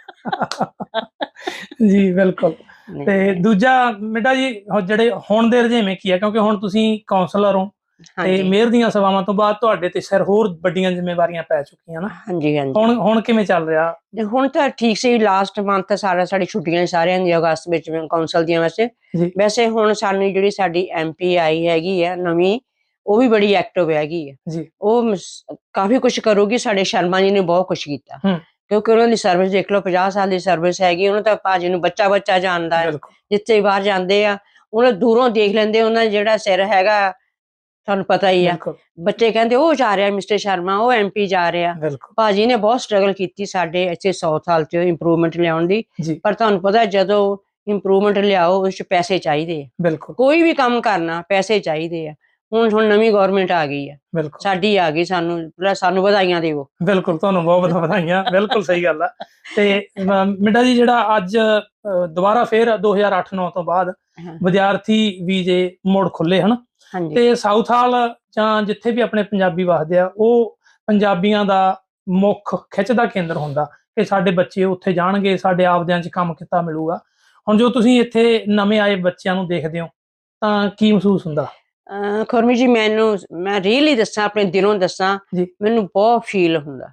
ਜੀ ਬਿਲਕੁਲ। ਤੇ ਦੂਜਾ ਮਿੱਡਾ ਜੀ ਜਿਹੜੇ ਹੁਣ ਦੇ ਰੁਝੇਵੇਂ ਕੀ ਆ? ਕਿਉਂਕਿ ਹੁਣ ਤੁਸੀਂ ਕਾਉਂਸਲਰ ਹੋ। ਤੇ ਮੇਅਰ ਦੀਆਂ ਸੇਵਾਵਾਂ ਤੋਂ ਬਾਅਦ ਤੁਹਾਡੇ ਤੇ ਸਿਰ ਹੋਰ ਵੱਡੀਆਂ ਜ਼ਿੰਮੇਵਾਰੀਆਂ ਪੈ ਚੁੱਕੀਆਂ ਨਾ। ਹਾਂਜੀ ਹਾਂਜੀ। ਹੁਣ ਹੁਣ ਕਿਵੇਂ ਚੱਲ ਰਿਹਾ? ਹੁਣ ਤਾਂ ਠੀਕ ਸੀ ਲਾਸਟ ਮੰਥ ਸਾਰਾ ਸਾਡੀ ਛੁੱਟੀਆਂ ਸਾਰਿਆਂ ਦੀ ਅਗਸਤ ਵਿੱਚ ਕੌਂਸਲ ਦੀਆਂ ਵੈਸੇ। ਵੈਸੇ ਹੁਣ ਸਾਨੂੰ ਜਿਹੜੀ ਸਾਡੀ ਐਮਪੀ ਆਈ ਹੈਗੀ ਆ ਨਵੀਂ ਉਹ ਵੀ ਬੜੀ ਐਕਟਿਵ ਹੈਗੀ ਆ। ਜੀ। ਉਹ ਕਾਫੀ ਕੁਝ ਕਰੂਗੀ ਸਾਡੇ ਸ਼ਰਮਾ ਜੀ ਨੇ ਬਹੁਤ ਕੁਝ ਕੀਤਾ। ਹੂੰ। ਕਿਉਂਕਿ ਉਹਨਾਂ ਦੀ ਸਰਵਿਸ ਦੇਖ ਲਓ 50 ਸਾਲ ਦੀ ਸਰਵਿਸ ਹੈਗੀ ਉਹਨਾਂ ਤਾਂ ਭਾਜੀ ਨੂੰ ਬੱਚਾ ਬੱਚਾ ਜਾਣਦਾ ਹੈ। ਜਿੱਥੇ ਬਾਹਰ ਜਾਂਦੇ ਆ ਉਹਨਾਂ ਦੂਰੋਂ ਦੇਖ ਲੈਂਦੇ ਉਹਨਾਂ ਜਿਹੜਾ ਸਿਰ ਹੈਗਾ ਤੁਹਾਨੂੰ ਪਤਾ ਹੀ ਆ। ਬਿਲਕੁਲ। ਬੱਚੇ ਕਹਿੰਦੇ ਉਹ ਜਾ ਰਿਹਾ ਮਿਸਟਰ ਸ਼ਰਮਾ ਉਹ ਐਮਪੀ ਜਾ ਰਿਹਾ। ਬਿਲਕੁਲ। ਭਾਜੀ ਨੇ ਬਹੁਤ ਸਟਰਗਲ ਕੀਤੀ ਸਾਡੇ ਇੱਥੇ 100 ਸਾਲ ਚ ਇੰਪਰੂਵਮੈਂਟ ਲਿਆਉਣ ਦੀ। ਜੀ। ਪਰ ਤੁਹਾਨੂੰ ਪਤਾ ਜਦੋਂ ਇੰਪਰੂਵਮੈਂਟ ਲਿਆਓ ਉਸ ਚ ਪੈਸੇ ਚਾਹੀਦੇ ਆ। ਬਿਲਕੁਲ। ਕੋਈ ਵੀ ਕੰਮ ਕਰਨਾ ਪੈਸੇ ਚਾਹੀਦੇ ਆ। ਹੁਣ ਹੁਣ ਨਵੀਂ ਗਵਰਨਮੈਂਟ ਆ ਗਈ ਆ। ਬਿਲਕੁਲ। ਸਾਡੀ ਆ ਗਈ ਸਾਨੂੰ ਪਹਿਲਾਂ ਸਾਨੂੰ ਵਧਾਈਆਂ ਦਿਓ। ਬਿਲਕੁਲ ਤੁਹਾਨੂੰ ਬਹੁਤ ਬਹੁਤ ਵਧਾਈਆਂ। ਬਿਲਕੁਲ ਸਹੀ ਗੱਲ ਆ। ਤੇ ਮਿੱਡਾ ਜੀ ਜਿਹੜਾ ਅੱਜ ਦੁਬਾਰਾ ਫੇਰ 2008-9 ਤੋਂ ਬਾਅਦ। ਵਿਦਿਆਰਥੀ ਵੀਜ਼ੇ ਮੋੜ ਖੁੱਲੇ ਹਨ? ਤੇ ਸਾਊਥ ਹਾਲ ਜਾਂ ਜਿੱਥੇ ਵੀ ਆਪਣੇ ਪੰਜਾਬੀ ਵਸਦੇ ਆ ਉਹ ਪੰਜਾਬੀਆਂ ਦਾ ਮੁੱਖ ਖਿੱਚ ਦਾ ਕੇਂਦਰ ਹੁੰਦਾ ਕਿ ਸਾਡੇ ਬੱਚੇ ਉੱਥੇ ਜਾਣਗੇ ਸਾਡੇ ਆਪਦਿਆਂ 'ਚ ਕੰਮ ਕੀਤਾ ਮਿਲੂਗਾ ਹੁਣ ਜੋ ਤੁਸੀਂ ਇੱਥੇ ਨਵੇਂ ਆਏ ਬੱਚਿਆਂ ਨੂੰ ਦੇਖਦੇ ਹੋ ਤਾਂ ਕੀ ਮਹਿਸੂਸ ਹੁੰਦਾ ਖੁਰਮੀ ਜੀ ਮੈਨੂੰ ਮੈਂ ਰੀਅਲੀ ਦੱਸਾਂ ਆਪਣੇ ਦਿਲੋਂ ਦੱਸਾਂ। ਮੈਨੂੰ ਬਹੁਤ ਫੀਲ ਹੁੰਦਾ।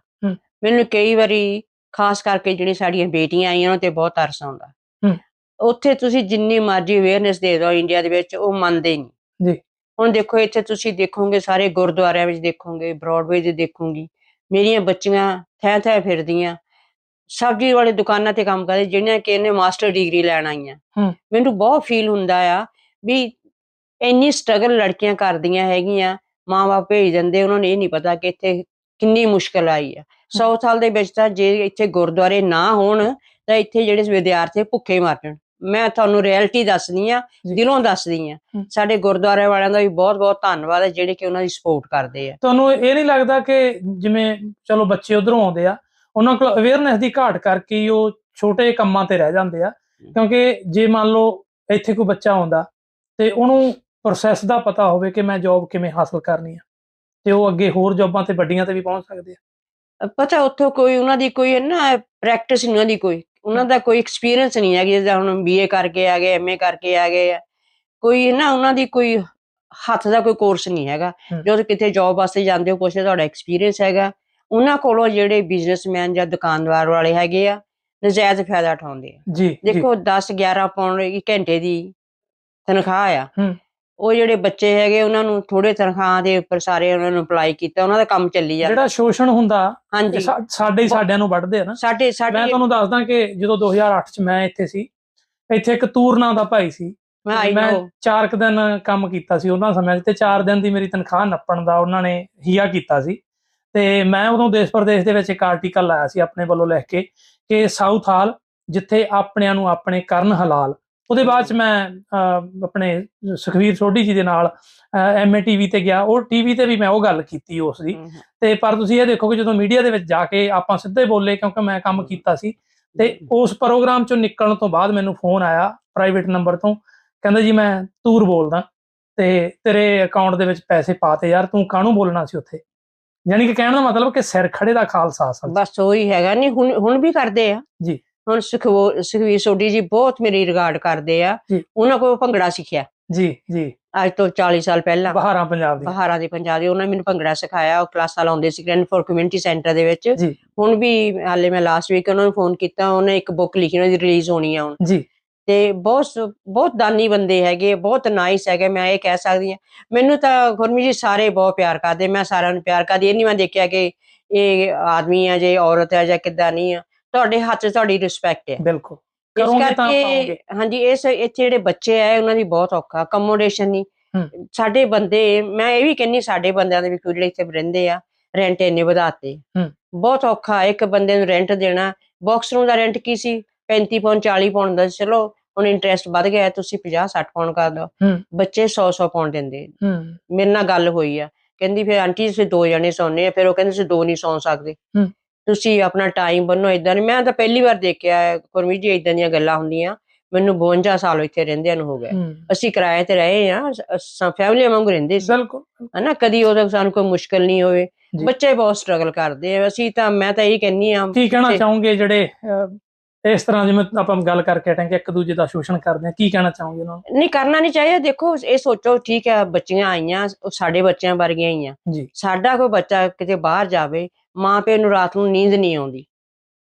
ਮੈਨੂੰ ਕਈ ਵਾਰੀ ਖਾਸ ਕਰਕੇ ਜਿਹੜੀ ਸਾਡੀਆਂ ਬੇਟੀਆਂ ਆਈਆਂ ਉਹਨਾਂ ਤੇ ਬਹੁਤ ਤਰਸ ਆਉਂਦਾ। ਉੱਥੇ ਤੁਸੀਂ ਜਿੰਨੀ ਮਰਜ਼ੀ ਅਵੇਅਰਨੈਸ ਦੇ ਦਿਓ ਇੰਡੀਆ ਦੇ ਵਿੱਚ ਉਹ ਮੰਨਦੇ ਨਹੀਂ ਜੀ। ਹੁਣ ਦੇਖੋ ਇੱਥੇ ਤੁਸੀਂ ਦੇਖੋਗੇ ਸਾਰੇ ਗੁਰਦੁਆਰਿਆਂ ਵਿੱਚ ਦੇਖੋਗੇ ਬ੍ਰੌਡਵੇ ਤੇ ਦੇਖੋਗੀ ਮੇਰੀਆਂ ਬੱਚੀਆਂ ਥੈਂ ਥੈਂ ਫਿਰਦੀਆਂ। ਸਬਜ਼ੀ ਵਾਲੇ ਦੁਕਾਨਾਂ ਤੇ ਕੰਮ ਕਰਦੇ ਜਿਹੜੀਆਂ ਕਿ ਇਹਨੇ ਮਾਸਟਰ ਡਿਗਰੀ ਲੈਣ ਆਈਆਂ। ਮੈਨੂੰ ਬਹੁਤ ਫੀਲ ਹੁੰਦਾ ਆ ਵੀ ਇੰਨੀ ਸਟਰਗਲ ਲੜਕੀਆਂ ਕਰਦੀਆਂ ਹੈਗੀਆਂ ਮਾਂ-ਬਾਪ ਭੇਜ ਦਿੰਦੇ ਉਹਨਾਂ ਨੂੰ ਇਹ ਨਹੀਂ ਪਤਾ ਕਿ ਇੱਥੇ ਕਿੰਨੀ ਮੁਸ਼ਕਲ ਆਈ ਆ। 100 ਸਾਲ ਦੇ ਵਿੱਚ ਤਾਂ ਜੇ ਇੱਥੇ ਗੁਰਦੁਆਰੇ ਨਾ ਹੋਣ ਤਾਂ ਇੱਥੇ ਜਿਹੜੇ ਵਿਦਿਆਰਥੀ ਭੁੱਖੇ ਮਰ ਜਾਣ। ਮੈਂ ਤੁਹਾਨੂੰ ਰਿਐਲਿਟੀ ਦੱਸਦੀ ਆ। ਦਿਲੋਂ ਦੱਸਦੀ ਆ। ਸਾਡੇ ਗੁਰਦੁਆਰੇ ਵਾਲਿਆਂ ਦਾ ਵੀ ਬਹੁਤ-ਬਹੁਤ ਧੰਨਵਾਦ ਹੈ ਜਿਹੜੇ ਕਿ ਉਹਨਾਂ ਦੀ ਸਪੋਰਟ ਕਰਦੇ ਆ। ਤੁਹਾਨੂੰ ਇਹ ਨਹੀਂ ਲੱਗਦਾ ਕਿ ਜਿਵੇਂ ਚਲੋ ਬੱਚੇ ਉਧਰੋਂ ਆਉਂਦੇ ਆ ਉਹਨਾਂ ਕੋਲ ਅਵੇਅਰਨੈਸ ਦੀ ਘਾਟ ਕਰਕੇ ਉਹ ਛੋਟੇ ਕੰਮਾਂ ਤੇ ਰਹਿ ਜਾਂਦੇ ਆ। ਕਿਉਂਕਿ ਜੇ ਮੰਨ ਲਓ ਇੱਥੇ ਕੋਈ ਬੱਚਾ ਆਉਂਦਾ ਤੇ ਉਹਨੂੰ ਪ੍ਰੋਸੈਸ ਦਾ ਪਤਾ ਹੋਵੇ ਕਿ ਮੈਂ ਜੌਬ ਕਿਵੇਂ ਹਾਸਲ ਕਰਨੀ ਆ ਤੇ ਉਹ ਅੱਗੇ ਹੋਰ ਜੌਬਾਂ ਤੇ ਵੱਡੀਆਂ ਤੇ ਵੀ ਪਹੁੰਚ ਸਕਦੇ ਆ। ਪਤਾ ਉੱਥੋਂ ਕੋਈ ਉਹਨਾਂ ਦੀ ਕੋਈ ਨਾ ਪ੍ਰੈਕਟਿਸ ਨਹੀਂ ਉਹਨਾਂ ਦੀ ਕੋਈ। ਉਹਨਾਂ ਦਾ ਕੋਈ ਐਕਸਪੀਰੀਅੰਸ ਨਹੀਂ ਹੈ ਜਿੱਦਾਂ ਹੁਣ ਬੀਏ ਕਰਕੇ ਆ ਗਏ ਐਮਏ ਕਰਕੇ ਆ ਗਏ ਆ। ਕੋਈ ਨਾ ਉਹਨਾਂ ਦੀ ਕੋਈ ਹੱਥ ਦਾ ਕੋਈ ਕੋਰਸ ਨਹੀਂ ਹੈਗਾ। ਜਦੋਂ ਕਿਤੇ ਜੌਬ ਵਾਸਤੇ ਜਾਂਦੇ ਹੋ ਪੁੱਛਦੇ ਤੁਹਾਡਾ ਐਕਸਪੀਰੀਅੰਸ ਹੈਗਾ। ਉਹਨਾਂ ਕੋਲੋਂ ਜਿਹੜੇ ਬਿਜ਼ਨਸਮੈਨ ਜਾਂ ਦੁਕਾਨਦਾਰ ਵਾਲੇ ਹੈਗੇ ਆ ਨਜਾਇਜ਼ ਫਾਇਦਾ ਉਠਾਉਂਦੇ ਆ। ਜੀ ਦੇਖੋ 10 11 ਪਾਉਂਡ ਇੱਕ ਘੰਟੇ ਦੀ ਤਨਖਾਹ ਆ। ਹੂੰ। ਉਹ ਜਿਹੜੇ ਬੱਚੇ ਹੈਗੇ ਉਹਨਾਂ ਨੂੰ ਥੋੜੇ ਤਨਖਾਹ ਦੇ ਉੱਪਰ ਸਾਰੇ ਉਹਨਾਂ ਨੂੰ ਅਪਲਾਈ ਕੀਤਾ ਉਹਨਾਂ ਦਾ ਕੰਮ ਚੱਲੀ ਜਾਂਦਾ। ਜਿਹੜਾ ਸ਼ੋਸ਼ਣ ਹੁੰਦਾ ਹਾਂਜੀ। ਸਾਡੇ ਹੀ ਸਾਡਿਆਂ ਨੂੰ ਵੱਢਦੇ ਆ ਨਾ। ਸਾਡੇ ਮੈਂ ਸਾਡੇ ਤੁਹਾਨੂੰ ਦੱਸਦਾ ਕਿ ਜਦੋਂ 2008 ਚ ਮੈਂ ਇੱਥੇ ਸੀ ਇੱਥੇ ਇੱਕ ਤੂਰ ਨਾਂ ਦਾ ਭਾਈ ਸੀ। ਮੈਂ ਆਈ ਮੈਂ ਨੋ ਚਾਰ ਕੁ ਦਿਨ ਕੰਮ ਕੀਤਾ ਸੀ ਉਹਨਾਂ ਸਮੇਂ ਤੇ 4 ਦਿਨ ਦੀ ਮੇਰੀ ਤਨਖਾਹ ਨੱਪਣ ਦਾ ਉਹਨਾਂ ਨੇ ਹੀਆ ਕੀਤਾ ਸੀ। ਤੇ ਮੈਂ ਉਦੋਂ ਦੇਸ਼ ਪ੍ਰਦੇਸ਼ ਦੇ ਵਿੱਚ ਇੱਕ ਆਰਟੀਕਲ ਲਾਇਆ ਸੀ ਆਪਣੇ ਵੱਲੋਂ ਲਿਖ ਕੇ ਕਿ ਸਾਊਥ ਹਾਲ ਜਿੱਥੇ ਆਪਣਿਆਂ ਨੂੰ ਆਪਣੇ ਕਰਨ ਹਲਾਲ ਉਹਦੇ ਬਾਅਦ ਚ ਮੈਂ ਆਪਣੇ ਸੁਖਵੀਰ ਸੋਢੀ ਜੀ ਦੇ ਨਾਲ ਐਮਏ ਟੀਵੀ ਤੇ ਗਿਆ। ਉਹ ਟੀਵੀ ਤੇ ਵੀ ਮੈਂ ਉਹ ਗੱਲ ਕੀਤੀ ਉਸ ਦੀ ਤੇ ਪਰ ਤੁਸੀਂ ਇਹ ਦੇਖੋ ਕਿ ਜਦੋਂ ਮੀਡੀਆ ਦੇ ਵਿੱਚ ਜਾ ਕੇ ਆਪਾਂ ਸਿੱਧੇ ਬੋਲੇ ਕਿਉਂਕਿ ਮੈਂ ਕੰਮ ਕੀਤਾ ਸੀ ਤੇ ਉਸ ਪ੍ਰੋਗਰਾਮ ਚੋਂ ਨਿਕਲਣ ਤੋਂ ਬਾਅਦ ਮੈਨੂੰ ਫੋਨ ਆਇਆ ਪ੍ਰਾਈਵੇਟ ਨੰਬਰ ਤੋਂ। ਕਹਿੰਦਾ ਜੀ ਮੈਂ ਤੂਰ ਬੋਲਦਾ ਤੇ ਤੇਰੇ ਅਕਾਊਂਟ ਦੇ ਵਿੱਚ ਪੈਸੇ ਪਾਤੇ ਯਾਰ ਤੂੰ ਕਾਹਨੂੰ ਬੋਲਣਾ ਸੀ ਉੱਥੇ? ਯਾਨੀ ਕਿ ਕਹਿਣ ਦਾ ਮਤਲਬ ਕਿ ਸਿਰ ਖੜੇ ਦਾ ਖਾਲਸਾ ਅਸਲ। ਬਸ ਉਹੀ ਹੈਗਾ। ਨਹੀਂ ਹੁਣ ਹੁਣ ਵੀ ਕਰਦੇ ਆ। ਜੀ। ਹੁਣ ਸੁਖਵੋ ਸੁਖਵੀਰ ਸੋਢੀ ਜੀ ਬਹੁਤ ਮੇਰੀ ਰਿਗਾਰਡ ਕਰਦੇ ਆ। ਜੀ। ਉਹਨਾਂ ਕੋਲ ਭੰਗੜਾ ਸਿੱਖਿਆ। ਜੀ ਜੀ। ਅੱਜ ਤੋਂ 40 ਸਾਲ ਪਹਿਲਾਂ। ਬਹਾਰਾਂ ਪੰਜਾਬ ਦੀ। ਬਹਾਰਾਂ ਦੇ ਪੰਜਾਬ ਦੇ। ਉਹਨਾਂ ਨੇ ਮੈਨੂੰ ਭੰਗੜਾ ਸਿਖਾਇਆ। ਉਹ ਕਲਾਸਾਂ ਲਾਉਂਦੇ ਸੀ ਗ੍ਰੈਂਡ ਫੋਰ ਕਮਿਊਨਿਟੀ ਸੈਂਟਰ ਦੇ ਵਿੱਚ। ਜੀ। ਹੁਣ ਵੀ ਹਾਲੇ ਮੈਂ ਲਾਸਟ ਵੀਕ ਉਹਨਾਂ ਨੂੰ ਫੋਨ ਕੀਤਾ। ਉਹਨੇ ਇੱਕ ਬੁੱਕ ਲਿਖੀ ਉਹਨਾਂ ਦੀ ਰਿਲੀਜ਼ ਹੋਣੀ ਆ ਹੁਣ। ਜੀ। ਤੇ ਬਹੁਤ ਸ- ਬਹੁਤ ਦਾਨੀ ਬੰਦੇ ਹੈਗੇ ਬਹੁਤ ਨਾਈਸ ਹੈਗੇ। ਮੈਂ ਇਹ ਕਹਿ ਸਕਦੀ ਹਾਂ। ਮੈਨੂੰ ਤਾਂ ਗੁਰਮੀ ਜੀ ਸਾਰੇ ਬਹੁਤ ਪਿਆਰ ਕਰਦੇ। ਮੈਂ ਸਾਰਿਆਂ ਨੂੰ ਪਿਆਰ ਕਰਦੀ। ਇਹ ਨਹੀਂ ਮੈਂ ਦੇਖਿਆ ਕਿ ਇਹ ਆਦਮੀ ਆ ਜੇ ਔਰਤ ਹੈ ਜਾਂ ਕਿੱਦਾਂ ਨਹੀਂ ਆ। ਤੁਹਾਡੇ ਹੱਥ 'ਚ ਤੁਹਾਡੀ ਰਿਸਪੈਕਟ ਹੈ। ਬਿਲਕੁਲ। ਇਸ ਕਰੋਗੇ ਤਾਂ ਕਰਕੇ ਪਾਓਗੇ ਹਾਂਜੀ ਇਸ ਇੱਥੇ ਜਿਹੜੇ ਬੱਚੇ ਆ ਉਹਨਾਂ ਦੀ ਬਹੁਤ ਔਖਾ ਅਕਮੋਡੇਸ਼ਨ ਨਹੀਂ। ਹੂੰ। ਸਾਡੇ ਬੰਦੇ ਮੈਂ ਇਹ ਵੀ ਕਹਿੰਨੀ ਸਾਡੇ ਬੰਦਿਆਂ ਦੇ ਵੀ ਕੋਈ ਜਿਹੜੇ ਇੱਥੇ ਰਹਿੰਦੇ ਆ ਰੈਂਟ ਇੰਨੇ ਵਧਾਤੇ। ਹੂੰ। ਬਹੁਤ ਔਖਾ ਇੱਕ ਬੰਦੇ ਨੂੰ ਰੈਂਟ ਦੇਣਾ ਬਾਕਸ ਰੂਮ ਦਾ ਰੈਂਟ ਕੀ ਸੀ? 35 ਪੌਂਡ 40 ਪੌਂਡ ਦਾ ਸੀ, ਚਲੋ ਹੁਣ ਇੰਟਰਸਟ ਵੱਧ ਗਿਆ ਤੁਸੀਂ 50 60 ਪੌਂਡ ਕਰ ਦਿਓ ਹੂੰ। ਬੱਚੇ 100 100 ਪੌਂਡ ਦਿੰਦੇ। ਹੂੰ। ਮੇਰੇ ਨਾਲ ਗੱਲ ਹੋਈ ਆ। ਕਹਿੰਦੀ ਫਿਰ ਆਂਟੀ ਤੁਸੀਂ ਦੋ ਜਣੇ ਸੌਂਦੇ ਆ ਫਿਰ ਉਹ ਕਹਿੰਦੇ ਤੁਸੀਂ ਦੋ ਨਹੀਂ ਸੌਂ ਸਕਦੇ। ਹੂੰ। ਤੁਸੀਂ ਆਪਣਾ ਟਾਈਮ ਬੰਨੋ ਇਦਾਂ ਨਹੀਂ ਮੈਂ ਤਾਂ ਪਹਿਲੀ ਵਾਰ ਦੇਖਿਆ ਹੈ, ਗੁਰਮੀਤ ਜੀ ਇਦਾਂ ਦੀਆਂ ਗੱਲਾਂ ਹੁੰਦੀਆਂ। ਮੈਨੂੰ 52 ਸਾਲ ਇੱਥੇ ਰਹਿੰਦਿਆਂ ਨੂੰ ਹੋ ਗਏ ਅਸੀਂ ਕਿਰਾਏ ਤੇ ਰਹੇ ਆ ਫੈਮਿਲੀ ਵਾਂਗੂ ਰਹਿੰਦੇ ਸੀ। ਬਿਲਕੁਲ। ਹਨਾ ਕਦੀ ਉਹਦਾ ਸਾਨੂੰ ਕੋਈ ਮੁਸ਼ਕਲ ਨਹੀਂ ਹੋਵੇ। ਬੱਚੇ ਬਹੁਤ ਸਟਰਗਲ ਕਰਦੇ ਆ। ਅਸੀਂ ਤਾਂ ਮੈਂ ਤਾਂ ਇਹ ਕਹਿੰਨੀ ਆ ਕੀ ਕਹਿਣਾ ਚਾਹੋਗੇ ਜਿਹੜੇ ਇਸ ਤਰ੍ਹਾਂ ਜਿਵੇਂ ਆਪਾਂ ਗੱਲ ਕਰਕੇ ਹਟਾਂਗੇ ਇੱਕ ਦੂਜੇ ਦਾ ਸ਼ੋਸ਼ਣ ਕਰਦੇ ਆ ਕੀ ਕਹਿਣਾ ਚਾਹੋਗੇ ਉਹਨਾਂ ਨੂੰ? ਨਹੀਂ ਕਰਨਾ ਨਹੀਂ ਚਾਹੀਦਾ। ਦੇਖੋ ਇਹ ਸੋਚੋ ਠੀਕ ਹੈ ਬੱਚੀਆਂ ਆਈਆਂ ਸਾਡੇ ਬੱਚਿਆਂ ਵਰਗੀਆਂ ਹੀ ਆ। ਸਾਡਾ ਕੋਈ ਬੱਚਾ ਕਿਤੇ ਬਾਹਰ ਜਾਵੇ ਮਾਂ ਪਿਓ ਨੂੰ ਰਾਤ ਨੂੰ ਨੀਂਦ ਨਹੀਂ ਆਉਂਦੀ।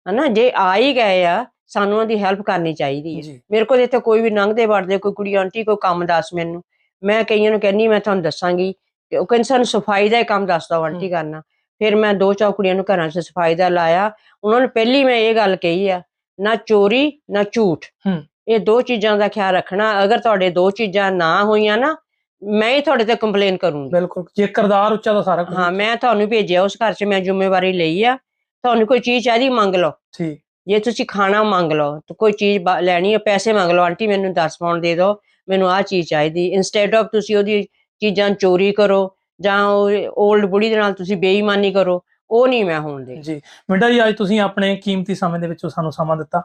ਹਨਾ ਜੇ ਆ ਹੀ ਗਏ ਆ ਸਾਨੂੰ ਉਹਨਾਂ ਦੀ ਹੈਲਪ ਕਰਨੀ ਚਾਹੀਦੀ ਹੈ। ਮੇਰੇ ਕੋਲ ਇੱਥੇ ਕੋਈ ਵੀ ਲੰਘਦੇ ਵੜਦੇ ਕੋਈ ਕੁੜੀ ਆਂਟੀ ਕੋਈ ਕੰਮ ਦੱਸ ਮੈਨੂੰ। ਮੈਂ ਕਈਆਂ ਨੂੰ ਕਹਿੰਨੀ ਮੈਂ ਤੁਹਾਨੂੰ ਦੱਸਾਂਗੀ। ਕਿ ਉਹ ਕਹਿੰਦੇ ਸਾਨੂੰ ਸਫ਼ਾਈ ਦਾ ਹੀ ਕੰਮ ਦੱਸ ਦਿਓ ਆਂਟੀ। ਕਰਨਾ। ਫਿਰ ਮੈਂ ਦੋ ਚਾਰ ਕੁੜੀਆਂ ਨੂੰ ਘਰਾਂ 'ਚ ਸਫ਼ਾਈ ਦਾ ਲਾਇਆ। ਉਹਨਾਂ ਨੂੰ ਪਹਿਲੀ ਮੈਂ ਇਹ ਗੱਲ ਕਹੀ ਆ ਨਾ ਚੋਰੀ ਨਾ ਝੂਠ। ਇਹ ਦੋ ਚੀਜ਼ਾਂ ਦਾ ਖਿਆਲ ਰੱਖਣਾ। ਅਗਰ ਤੁਹਾਡੇ ਦੋ ਚੀਜ਼ਾਂ ਨਾ ਹੋਈਆਂ ਨਾ ਮੈਂ ਹੀ ਤੁਹਾਡੇ ਤੇ ਕੰਪਲੇਨ ਕਰੂੰਗੀ। ਬਿਲਕੁਲ ਜੇ ਕਿਰਦਾਰ ਉੱਚਾ ਤਾਂ ਸਾਰਾ ਕੁਝ ਹਾਂ ਮੈਂ ਤੁਹਾਨੂੰ ਭੇਜਿਆ ਉਸ ਘਰ 'ਚ ਮੈਂ ਜ਼ਿੰਮੇਵਾਰੀ ਲਈ ਆ। ਤੁਹਾਨੂੰ ਕੋਈ ਚੀਜ਼ ਚਾਹੀਦੀ ਮੰਗ ਲਓ। ਠੀਕ। ਜੇ ਤੁਸੀਂ ਖਾਣਾ ਮੰਗ ਲਓ ਤਾਂ ਕੋਈ ਚੀਜ਼ ਲੈਣੀ ਹੈ ਪੈਸੇ ਮੰਗ ਲਓ। ਆਂਟੀ ਮੈਨੂੰ 10 ਪਾਉਂਡ ਦੇ ਦਿਓ ਮੈਨੂੰ ਆਹ ਚੀਜ਼ ਚਾਹੀਦੀ। ਇਨਸਟੈਡ ਆਫ ਤੁਸੀਂ ਉਹਦੀ ਚੀਜ਼ਾਂ ਚੋਰੀ ਕਰੋ ਜਾਂ ਉਹ 올ਡ ਬੁੜੀ ਦੇ ਨਾਲ ਤੁਸੀਂ ਬੇਈਮਾਨੀ ਕਰੋ ਉਹ ਨਹੀਂ ਮੈਂ ਹੋਣ ਦੇ ਜੀ। ਮਿੰਟਾ ਜੀ ਅੱਜ ਤੁਸੀਂ ਆਪਣੇ ਕੀਮਤੀ ਸਮੇਂ ਦੇ ਵਿੱਚੋਂ ਸਾਨੂੰ ਸਮਾਂ ਦਿੱਤਾ।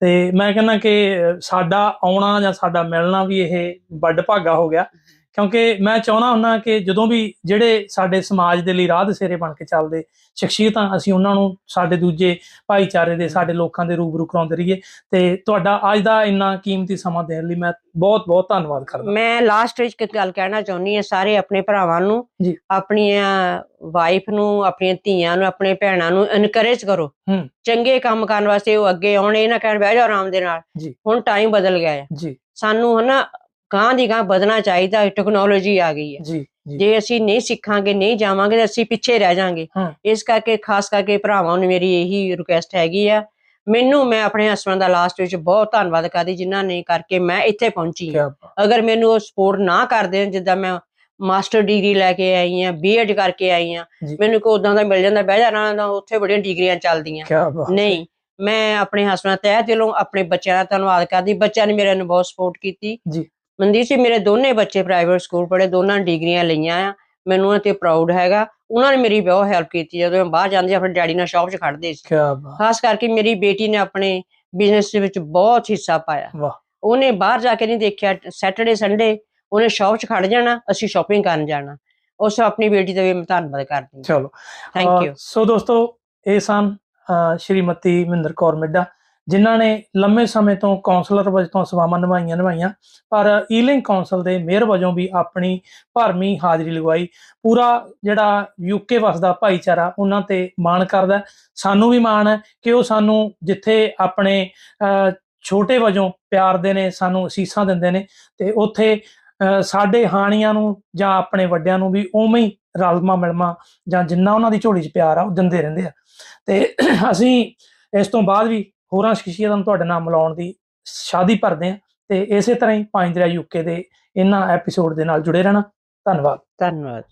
ਤੇ ਮੈਂ ਕਹਿੰਦਾ ਕਿ ਸਾਡਾ ਆਉਣਾ ਜਾਂ ਸਾਡਾ ਮਿਲਣਾ ਵੀ ਇਹ ਵੱਡ ਭਾਗਾ ਹੋ ਗਿਆ। ਕਿਉਂਕਿ ਮੈਂ ਚਾਹੁੰਦਾ ਹੁੰਨਾ ਕਿ ਜਦੋਂ ਵੀ ਜਿਹੜੇ ਸਾਡੇ ਸਮਾਜ ਦੇ ਲਈ ਰਾਹ ਦਸੇਰੇ ਬਣ ਕੇ ਚੱਲਦੇ ਸ਼ਖਸੀਅਤਾਂ ਅਸੀਂ ਉਹਨਾਂ ਨੂੰ ਸਾਡੇ ਦੂਜੇ ਭਾਈਚਾਰੇ ਦੇ ਸਾਡੇ ਲੋਕਾਂ ਦੇ ਰੂਬਰੂ ਕਰਾਉਂਦੇ ਰਹੀਏ ਤੇ ਤੁਹਾਡਾ ਅੱਜ ਦਾ ਇੰਨਾ ਕੀਮਤੀ ਸਮਾਂ ਦੇਣ ਲਈ ਮੈਂ ਬਹੁਤ ਬਹੁਤ ਧੰਨਵਾਦ ਕਰਦਾ ਮੈਂ ਲਾਸਟ ਵਿੱਚ ਇੱਕ ਗੱਲ ਕਹਿਣਾ ਚਾਹੁੰਦੀ ਹਾਂ ਸਾਰੇ ਆਪਣੇ ਭਰਾਵਾਂ ਨੂੰ ਜੀ। ਆਪਣੀਆਂ ਵਾਈਫ ਨੂੰ ਆਪਣੀਆਂ ਧੀਆਂ ਨੂੰ ਆਪਣੇ ਭੈਣਾਂ ਨੂੰ ਇਨਕਰੇਜ ਕਰੋ। ਚੰਗੇ ਕੰਮ ਕਰਨ ਵਾਸਤੇ ਉਹ ਅੱਗੇ ਆਉਣ ਇਹ ਨਾ ਕਹਿਣ ਬਹਿ ਜਾਓ ਆਰਾਮ ਦੇ ਨਾਲ ਜੀ। ਹੁਣ ਟਾਈਮ ਬਦਲ ਗਿਆ ਹੈ ਜੀ ਸਾਨੂੰ ਹਨਾ ਗਾਂ ਦੀ ਗਾਂ ਵਧਣਾ ਚਾਹੀਦਾ ਟੈਕਨੋਲੋਜੀ ਆ ਗਈ ਹੈ ਜੀ ਜੀ ਅਸੀਂ ਨਹੀਂ ਸਿੱਖਾਂਗੇ ਨਹੀਂ ਜਾਵਾਂਗੇ ਤਾਂ ਅਸੀਂ ਪਿੱਛੇ ਰਹਿ ਜਾਾਂਗੇ। ਇਸ ਕਰਕੇ ਖਾਸ ਕਰਕੇ ਭਰਾਵਾਂ ਨੂੰ ਮੇਰੀ ਇਹੀ ਰਿਕੁਐਸਟ ਹੈਗੀ ਆ ਮੈਨੂੰ ਮੈਂ ਆਪਣੇ ਹਸਬੰਦ ਦਾ ਲਾਸਟ ਵਿੱਚ ਬਹੁਤ ਧੰਨਵਾਦ ਕਰਦੀ ਜਿਨ੍ਹਾਂ ਨੇ ਕਰਕੇ ਮੈਂ ਇੱਥੇ ਪਹੁੰਚੀ। ਅਗਰ ਮੈਨੂੰ ਉਹ ਸਪੋਰਟ ਨਾ ਕਰਦੇ ਜਿੱਦਾਂ ਮੈਂ ਮਾਸਟਰ ਡਿਗਰੀ ਲੈ ਕੇ ਆਈ ਆ ਬੀਐਡ ਕਰਕੇ ਆਈ ਆ। ਮੈਨੂੰ ਕੋਈ ਉਦਾਂ ਦਾ ਮਿਲ ਜਾਂਦਾ ਬਹਿ ਜਾਣਾ ਤਾਂ ਉੱਥੇ ਬੜੀਆਂ ਡਿਗਰੀਆਂ ਚੱਲਦੀਆਂ। ਨਹੀਂ ਮੈਂ ਆਪਣੇ ਹਸਬੰਦ ਤਹਿ ਦਿਲੋਂ ਆਪਣੇ ਬੱਚਿਆਂ ਦਾ ਧੰਨਵਾਦ ਕਰਦੀ ਬੱਚਿਆਂ ਨੇ ਮੇਰੇ ਨੂੰ ਬਹੁਤ ਸਪੋਰਟ ਕੀਤੀ ਜੀ। ਮਨਦੀਪ ਜੀ ਮੇਰੇ ਦੋਨੇ ਬੱਚੇ ਪ੍ਰਾਈਵੇਟ ਸਕੂਲ ਪੜ੍ਹੇ ਦੋਨਾਂ ਨੇ ਡਿਗਰੀਆਂ ਲਈਆਂ ਆ। ਮੈਨੂੰ ਉਹਨਾਂ ਤੇ ਪ੍ਰਾਊਡ ਹੈਗਾ। ਉਹਨਾਂ ਨੇ ਮੇਰੀ ਬਹੁਤ ਹੈਲਪ ਕੀਤੀ। ਜਦੋਂ ਮੈਂ ਬਾਹਰ ਜਾਂਦੀ ਆਪਣੇ ਡੈਡੀ ਨਾਲ ਸ਼ਾਪ 'ਚ ਖੜਦੇ ਸੀ। ਕਿਆ ਬਾਤ। ਖਾਸ ਕਰਕੇ ਮੇਰੀ ਬੇਟੀ ਨੇ ਆਪਣੇ ਬਿਜ਼ਨਸ ਦੇ ਵਿੱਚ ਬਹੁਤ ਹਿੱਸਾ ਪਾਇਆ। ਵਾਹ। ਉਹਨੇ ਬਾਹਰ ਜਾ ਕੇ ਨਹੀਂ ਦੇਖਿਆ। ਸੈਟਰਡੇ ਸੰਡੇ ਉਹਨੇ ਸ਼ਾਪ 'ਚ ਖੜ ਜਾਣਾ ਅਸੀਂ ਸ਼ਾਪਿੰਗ ਕਰਨ ਜਾਣਾ। ਉਸ ਆਪਣੀ ਬੇਟੀ ਦਾ ਵੀ ਮੈਂ ਧੰਨਵਾਦ ਕਰਦੀ ਹਾਂ। ਚਲੋ। ਥੈਂਕ ਯੂ ਸੋ ਦੋਸਤੋ ਇਹ ਸਨ ਸ਼੍ਰੀਮਤੀ ਮਹਿੰਦਰ ਕੌਰ ਮਿੱਡਾ। ਜਿਨ੍ਹਾਂ ਨੇ ਲੰਮੇ ਸਮੇਂ ਤੋਂ ਕਾਉਂਸਲਰ ਵਜੋਂ ਸੇਵਾਵਾਂ ਨਿਭਾਈਆਂ ਨਿਭਾਈਆਂ ਪਰ ਈਲਿੰਗ ਕਾਉਂਸਲ ਦੇ ਮੇਅਰ ਵਜੋਂ ਵੀ ਆਪਣੀ ਭਰਮੀ ਹਾਜ਼ਰੀ ਲਗਵਾਈ। ਪੂਰਾ ਜਿਹੜਾ ਯੂਕੇ ਵਸਦਾ ਭਾਈਚਾਰਾ ਉਹਨਾਂ ਤੇ ਮਾਣ ਕਰਦਾ ਸਾਨੂੰ ਵੀ ਮਾਣ ਹੈ ਕਿ ਉਹ ਸਾਨੂੰ ਜਿੱਥੇ ਆਪਣੇ ਛੋਟੇ ਵਜੋਂ ਪਿਆਰ ਦੇ ਨੇ ਸਾਨੂੰ ਅਸੀਸਾਂ ਦਿੰਦੇ ਨੇ ਤੇ ਉੱਥੇ ਅਹ, ਸਾਡੇ ਹਾਣੀਆਂ ਨੂੰ ਜਾਂ ਆਪਣੇ ਵੱਡਿਆਂ ਨੂੰ ਵੀ ਉਵੇਂ ਹੀ ਰਲਮਾ ਮਿਲਮਾ ਜਾਂ ਜਿੰਨਾ ਉਹਨਾਂ ਦੀ ਝੋਲੀ 'ਚ ਪਿਆਰ ਆ ਉਹ ਦਿੰਦੇ ਰਹਿੰਦੇ ਆ। ਤੇ ਅਸੀਂ ਇਸ ਤੋਂ ਬਾਅਦ ਵੀ ਹੋਰਾਂ ਸ਼ਖਸੀਅਤਾਂ ਨੂੰ ਤੁਹਾਡੇ ਨਾਲ ਮਿਲਾਉਣ ਦੀ ਸ਼ਾਦੀ ਭਰਦੇ ਆ ਤੇ ਇਸੇ ਤਰ੍ਹਾਂ ਹੀ ਪੰਜ ਦਰਿਆ ਯੂਕੇ ਦੇ ਇਹਨਾਂ ਐਪੀਸੋਡ ਦੇ ਨਾਲ ਜੁੜੇ ਰਹਿਣਾ। ਧੰਨਵਾਦ। ਧੰਨਵਾਦ।